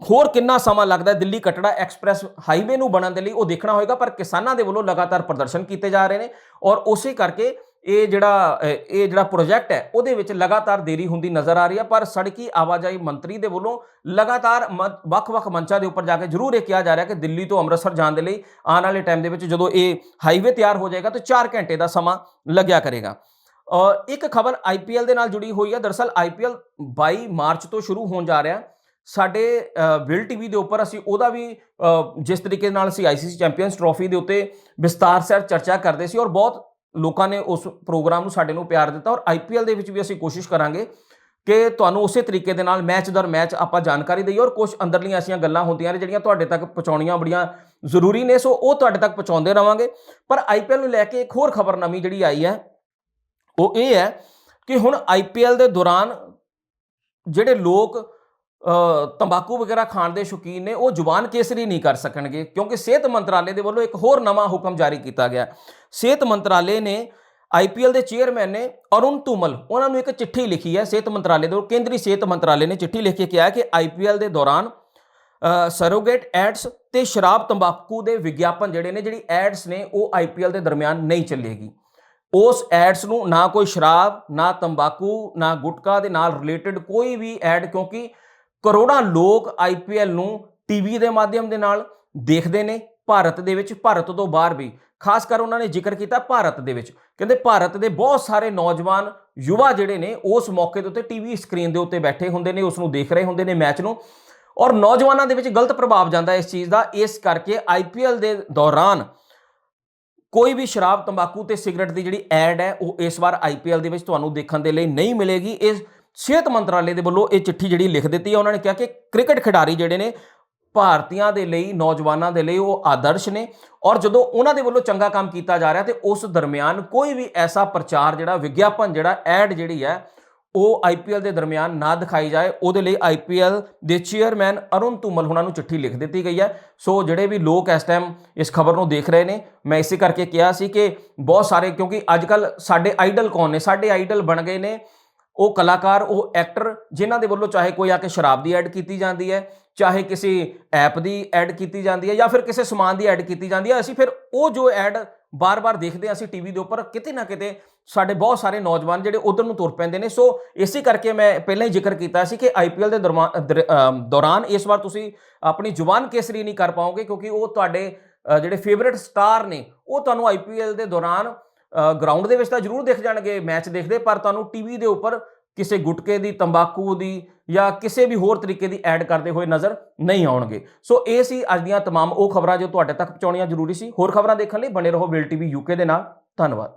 ਹੋਰ ਕਿੰਨਾ ਸਮਾਂ ਲੱਗਦਾ ਦਿੱਲੀ ਕਟੜਾ ਐਕਸਪ੍ਰੈਸ ਹਾਈਵੇ ਨੂੰ ਬਣਨ ਦੇ ਲਈ ਉਹ ਦੇਖਣਾ ਹੋਏਗਾ, ਪਰ ਕਿਸਾਨਾਂ ਦੇ ਵੱਲੋਂ ਲਗਾਤਾਰ ਪ੍ਰਦਰਸ਼ਨ ਕੀਤੇ ਜਾ ਰਹੇ ਨੇ। ਔਰ ਉਸੇ ਕਰਕੇ ਇਹ ਜਿਹੜਾ ਇਹ ਜਿਹੜਾ ਪ੍ਰੋਜੈਕਟ ਹੈ, ਉਹਦੇ ਵਿੱਚ ਲਗਾਤਾਰ ਦੇਰੀ ਹੁੰਦੀ ਨਜ਼ਰ ਆ ਰਹੀ ਹੈ, ਪਰ ਸੜਕੀ ਆਵਾਜਾਈ ਮੰਤਰੀ ਦੇ ਵੱਲੋਂ ਲਗਾਤਾਰ ਮ- ਵੱਖ-ਵੱਖ ਮੰਚਾਂ ਦੇ ਉੱਪਰ ਜਾ ਕੇ ਜ਼ਰੂਰ ਇਹ ਕਿਹਾ ਜਾ ਰਿਹਾ ਕਿ ਦਿੱਲੀ ਤੋਂ ਅੰਮ੍ਰਿਤਸਰ ਜਾਣ ਦੇ ਲਈ ਆਉਣ ਵਾਲੇ ਟਾਈਮ ਦੇ ਵਿੱਚ ਜਦੋਂ ਇਹ ਹਾਈਵੇ ਤਿਆਰ ਹੋ ਜਾਏਗਾ ਤਾਂ 4 ਘੰਟੇ ਦਾ ਸਮਾਂ ਲੱਗਿਆ ਕਰੇਗਾ। ਔਰ ਇੱਕ ਖਬਰ ਆਈਪੀਐਲ ਦੇ ਨਾਲ ਜੁੜੀ ਹੋਈ ਹੈ, ਦਰਅਸਲ ਆਈਪੀਐਲ 22 ਮਾਰਚ ਤੋਂ ਸ਼ੁਰੂ ਹੋਣ ਜਾ ਰਿਹਾ। ਸਾਡੇ ਵਿਲ ਟੀਵੀ ਦੇ ਉੱਪਰ ਅਸੀਂ ਉਹਦਾ ਵੀ ਜਿਸ ਤਰੀਕੇ ਨਾਲ ਅਸੀਂ ਆਈਸੀਸੀ ਚੈਂਪੀਅਨਸ ਟਰੋਫੀ ਦੇ ਉੱਤੇ ਵਿਸਤਾਰ ਸਰ ਚਰਚਾ ਕਰਦੇ ਸੀ ਔਰ ਬਹੁਤ ਲੋਕਾਂ ਨੇ ਉਸ ਪ੍ਰੋਗਰਾਮ ਨੂੰ ਸਾਡੇ ਨੂੰ ਪਿਆਰ ਦਿੱਤਾ ਔਰ ਆਈਪੀਐਲ ਦੇ ਵਿੱਚ ਵੀ ਅਸੀਂ ਕੋਸ਼ਿਸ਼ ਕਰਾਂਗੇ ਕਿ ਤੁਹਾਨੂੰ ਉਸੇ ਤਰੀਕੇ ਦੇ ਨਾਲ ਮੈਚ ਦਰ ਮੈਚ ਆਪਾਂ ਜਾਣਕਾਰੀ ਦਈਏ ਔਰ ਕੁਝ ਅੰਦਰਲੀਆਂ ਐਸੀਆਂ ਗੱਲਾਂ ਹੁੰਦੀਆਂ ਨੇ ਜਿਹੜੀਆਂ ਤੁਹਾਡੇ ਤੱਕ ਪਹੁੰਚਾਉਣੀਆਂ ਬੜੀਆਂ ਜ਼ਰੂਰੀ ਨੇ, ਸੋ ਉਹ ਤੁਹਾਡੇ ਤੱਕ ਪਹੁੰਚਾਉਂਦੇ ਰਵਾਂਗੇ। ਪਰ ਆਈਪੀਐਲ ਨੂੰ ਲੈ ਕੇ ਇੱਕ ਹੋਰ ਖਬਰ ਨਵੀਂ ਜਿਹੜੀ ਆਈ ਹੈ, ਉਹ ਇਹ ਹੈ ਕਿ ਹੁਣ ਆਈਪੀਐਲ ਦੇ ਦੌਰਾਨ ਜਿਹੜੇ ਲੋਕ ਤੰਬਾਕੂ ਵਗੈਰਾ ਖਾਣ ਦੇ ਸ਼ੌਕੀਨ ਨੇ, ਉਹ ਜ਼ੁਬਾਨ ਕੇਸਰੀ ਨਹੀਂ ਕਰ ਸਕਣਗੇ, ਕਿਉਂਕਿ ਸਿਹਤ ਮੰਤਰਾਲੇ ਦੇ ਵੱਲੋਂ ਇੱਕ ਹੋਰ ਨਵਾਂ ਹੁਕਮ ਜਾਰੀ ਕੀਤਾ ਗਿਆ। ਸਿਹਤ ਮੰਤਰਾਲੇ ਨੇ ਆਈਪੀਐਲ ਦੇ ਚੇਅਰਮੈਨ ਨੇ ਅਰੁਣ ਤੁਮਲ ਉਹਨਾਂ ਨੂੰ ਇੱਕ ਚਿੱਠੀ ਲਿਖੀ ਹੈ ਸਿਹਤ ਮੰਤਰਾਲੇ ਦੇ ਵੱਲੋਂ, ਕੇਂਦਰੀ ਸਿਹਤ ਮੰਤਰਾਲੇ ਨੇ ਚਿੱਠੀ ਲਿਖ ਕੇ ਕਿਹਾ ਕਿ ਆਈਪੀਐਲ ਦੇ ਦੌਰਾਨ ਸਰੋਗੇਟ ਐਡਸ ਤੇ ਸ਼ਰਾਬ ਤੰਬਾਕੂ ਦੇ ਵਿਗਿਆਪਨ ਜਿਹੜੇ ਨੇ, ਜਿਹੜੀ ਐਡਸ ਨੇ, ਉਹ ਆਈਪੀਐਲ ਦੇ ਦਰਮਿਆਨ ਨਹੀਂ ਚੱਲੇਗੀ। ਉਸ ਐਡਸ ਨੂੰ ਨਾ ਕੋਈ ਸ਼ਰਾਬ, ਨਾ ਤੰਬਾਕੂ, ਨਾ ਗੁਟਕਾ ਦੇ ਨਾਲ ਰਿਲੇਟਡ ਕੋਈ ਵੀ ਐਡ, ਕਿਉਂਕਿ ਕਰੋੜਾਂ ਲੋਕ ਆਈਪੀਐਲ ਨੂੰ ਟੀਵੀ ਦੇ ਮਾਧਿਅਮ ਦੇ ਨਾਲ ਦੇਖਦੇ ਨੇ ਭਾਰਤ ਦੇ ਵਿੱਚ, ਭਾਰਤ ਤੋਂ ਬਾਹਰ ਵੀ। ਖਾਸ ਕਰ ਉਹਨਾਂ ਨੇ ਜ਼ਿਕਰ ਕੀਤਾ ਭਾਰਤ ਦੇ ਵਿੱਚ। ਕਹਿੰਦੇ ਭਾਰਤ ਦੇ ਬਹੁਤ ਸਾਰੇ ਨੌਜਵਾਨ ਯੁਵਾ ਜਿਹੜੇ ਨੇ, ਉਸ ਮੌਕੇ ਦੇ ਉੱਤੇ ਟੀਵੀ ਸਕਰੀਨ ਦੇ ਉੱਤੇ ਬੈਠੇ ਹੁੰਦੇ ਨੇ, ਉਸ ਨੂੰ ਦੇਖ ਰਹੇ ਹੁੰਦੇ ਨੇ ਮੈਚ ਨੂੰ। ਔਰ ਨੌਜਵਾਨਾਂ ਦੇ ਵਿੱਚ ਗਲਤ ਪ੍ਰਭਾਵ ਜਾਂਦਾ ਇਸ ਚੀਜ਼ ਦਾ। ਇਸ ਕਰਕੇ ਆਈਪੀਐਲ ਦੇ ਦੌਰਾਨ ਕੋਈ ਵੀ ਸ਼ਰਾਬ, ਤੰਬਾਕੂ ਤੇ ਸਿਗਰਟ ਦੀ ਜਿਹੜੀ ਐਡ ਹੈ, ਉਹ ਇਸ ਵਾਰ ਆਈਪੀਐਲ ਦੇ ਵਿੱਚ ਤੁਹਾਨੂੰ ਦੇਖਣ ਦੇ ਲਈ ਨਹੀਂ ਮਿਲੇਗੀ। ਇਸ ਸਿਹਤ ਮੰਤਰਾਲੇ ਦੇ ਵੱਲੋਂ ਇਹ ਚਿੱਠੀ ਜਿਹੜੀ ਲਿਖ ਦਿੱਤੀ ਹੈ ਉਹਨਾਂ ਨੇ ਕਿਹਾ ਕਿ ਕ੍ਰਿਕਟ ਖਿਡਾਰੀ ਜਿਹੜੇ ਨੇ ਭਾਰਤੀਆਂ ਦੇ ਲਈ, ਨੌਜਵਾਨਾਂ ਦੇ ਲਈ ਉਹ ਆਦਰਸ਼ ਨੇ ਔਰ ਜਦੋਂ ਉਹਨਾਂ ਦੇ ਵੱਲੋਂ ਚੰਗਾ ਕੰਮ ਕੀਤਾ ਜਾ ਰਿਹਾ ਤੇ ਉਸ ਦਰਮਿਆਨ ਕੋਈ ਵੀ ਐਸਾ ਪ੍ਰਚਾਰ ਜਿਹੜਾ, ਵਿਗਿਆਪਨ ਜਿਹੜਾ, ਐਡ ਜਿਹੜੀ ਹੈ, ਉਹ ਆਈਪੀਐਲ ਦੇ ਦਰਮਿਆਨ ਨਾ ਦਿਖਾਈ ਜਾਏ, ਉਹਦੇ ਲਈ ਆਈਪੀਐਲ ਦੇ ਚੇਅਰਮੈਨ ਅਰੁਣ ਧੂਮਲ ਹੁਣਾਂ ਨੂੰ ਚਿੱਠੀ ਲਿਖ ਦਿੱਤੀ ਗਈ ਹੈ। ਸੋ ਜਿਹੜੇ ਵੀ ਲੋਕ ਇਸ ਟਾਈਮ ਇਸ ਖਬਰ ਨੂੰ ਦੇਖ ਰਹੇ ਨੇ, ਮੈਂ ਇਸੇ ਕਰਕੇ ਕਿਹਾ ਸੀ ਕਿ ਬਹੁਤ ਸਾਰੇ ਕਿਉਂਕਿ ਅੱਜ ਕੱਲ ਸਾਡੇ ਆਈਡਲ ਕੌਣ ਨੇ? ਸਾਡੇ ਆਈਡਲ ਬਣ ਗਏ ਨੇ ਉਹ ਕਲਾਕਾਰ, ਉਹ ਐਕਟਰ ਜਿਨ੍ਹਾਂ ਦੇ ਵੱਲੋਂ ਚਾਹੇ ਕੋਈ ਆ ਕੇ ਸ਼ਰਾਬ ਦੀ ਐਡ ਕੀਤੀ ਜਾਂਦੀ ਹੈ, ਚਾਹੇ ਕਿਸੇ ਐਪ ਦੀ ਐਡ ਕੀਤੀ ਜਾਂਦੀ ਹੈ ਜਾਂ ਫਿਰ ਕਿਸੇ ਸਮਾਨ ਦੀ ਐਡ ਕੀਤੀ ਜਾਂਦੀ ਹੈ, ਅਸੀਂ ਫਿਰ ਉਹ ਜੋ ਐਡ ਬਾਰ-ਬਾਰ ਦੇਖਦੇ ਹਾਂ ਅਸੀਂ ਟੀਵੀ ਦੇ ਉੱਪਰ, ਕਿਤੇ ਨਾ ਕਿਤੇ ਸਾਡੇ ਬਹੁਤ ਸਾਰੇ ਨੌਜਵਾਨ ਜਿਹੜੇ ਉਧਰ ਨੂੰ ਤੁਰ ਪੈਂਦੇ ਨੇ। ਸੋ ਇਸੇ ਕਰਕੇ ਮੈਂ ਪਹਿਲਾਂ ਹੀ ਜ਼ਿਕਰ ਕੀਤਾ ਸੀ ਕਿ ਆਈਪੀਐਲ ਦੇ ਦਰਮਾ- ਦਰ- ਦੌਰਾਨ ਇਸ ਵਾਰ ਤੁਸੀਂ ਆਪਣੀ ਜ਼ੁਬਾਨ ਕੇਸਰੀ ਨਹੀਂ ਕਰ ਪਾਓਗੇ ਕਿਉਂਕਿ ਉਹ ਤੁਹਾਡੇ ਜਿਹੜੇ ਫੇਵਰਿਟ ਸਟਾਰ ਨੇ, ਉਹ ਤੁਹਾਨੂੰ ਆਈਪੀਐਲ ਦੇ ਦੌਰਾਨ ਗਰਾਊਂਡ ਦੇ ਵਿੱਚ ਤਾਂ ਜ਼ਰੂਰ ਦਿਖ ਜਾਣਗੇ ਮੈਚ ਦੇਖਦੇ ਪਰ ਤੁਹਾਨੂੰ ਟੀਵੀ ਦੇ ਉੱਪਰ ਕਿਸੇ ਗੁਟਕੇ ਦੀ ਤੰਬਾਕੂ ਦੀ ਜਾਂ ਕਿਸੇ ਵੀ ਹੋਰ ਤਰੀਕੇ ਦੀ ਐਡ ਕਰਦੇ ਹੋਏ ਨਜ਼ਰ ਨਹੀਂ ਆਉਣਗੇ ਸੋ ਇਹ ਸੀ ਅੱਜ ਦੀਆਂ तमाम ਉਹ ਖਬਰਾਂ ਜੋ ਤੁਹਾਡੇ ਤੱਕ ਪਹੁੰਚਾਉਣੀਆਂ ਜ਼ਰੂਰੀ ਸੀ ਹੋਰ ਖਬਰਾਂ ਦੇਖਣ ਲਈ ਬਣੇ ਰਹੋ ਵਿਲ ਟੀਵੀ ਯੂਕੇ ਦੇ ਨਾਲ ਧੰਨਵਾਦ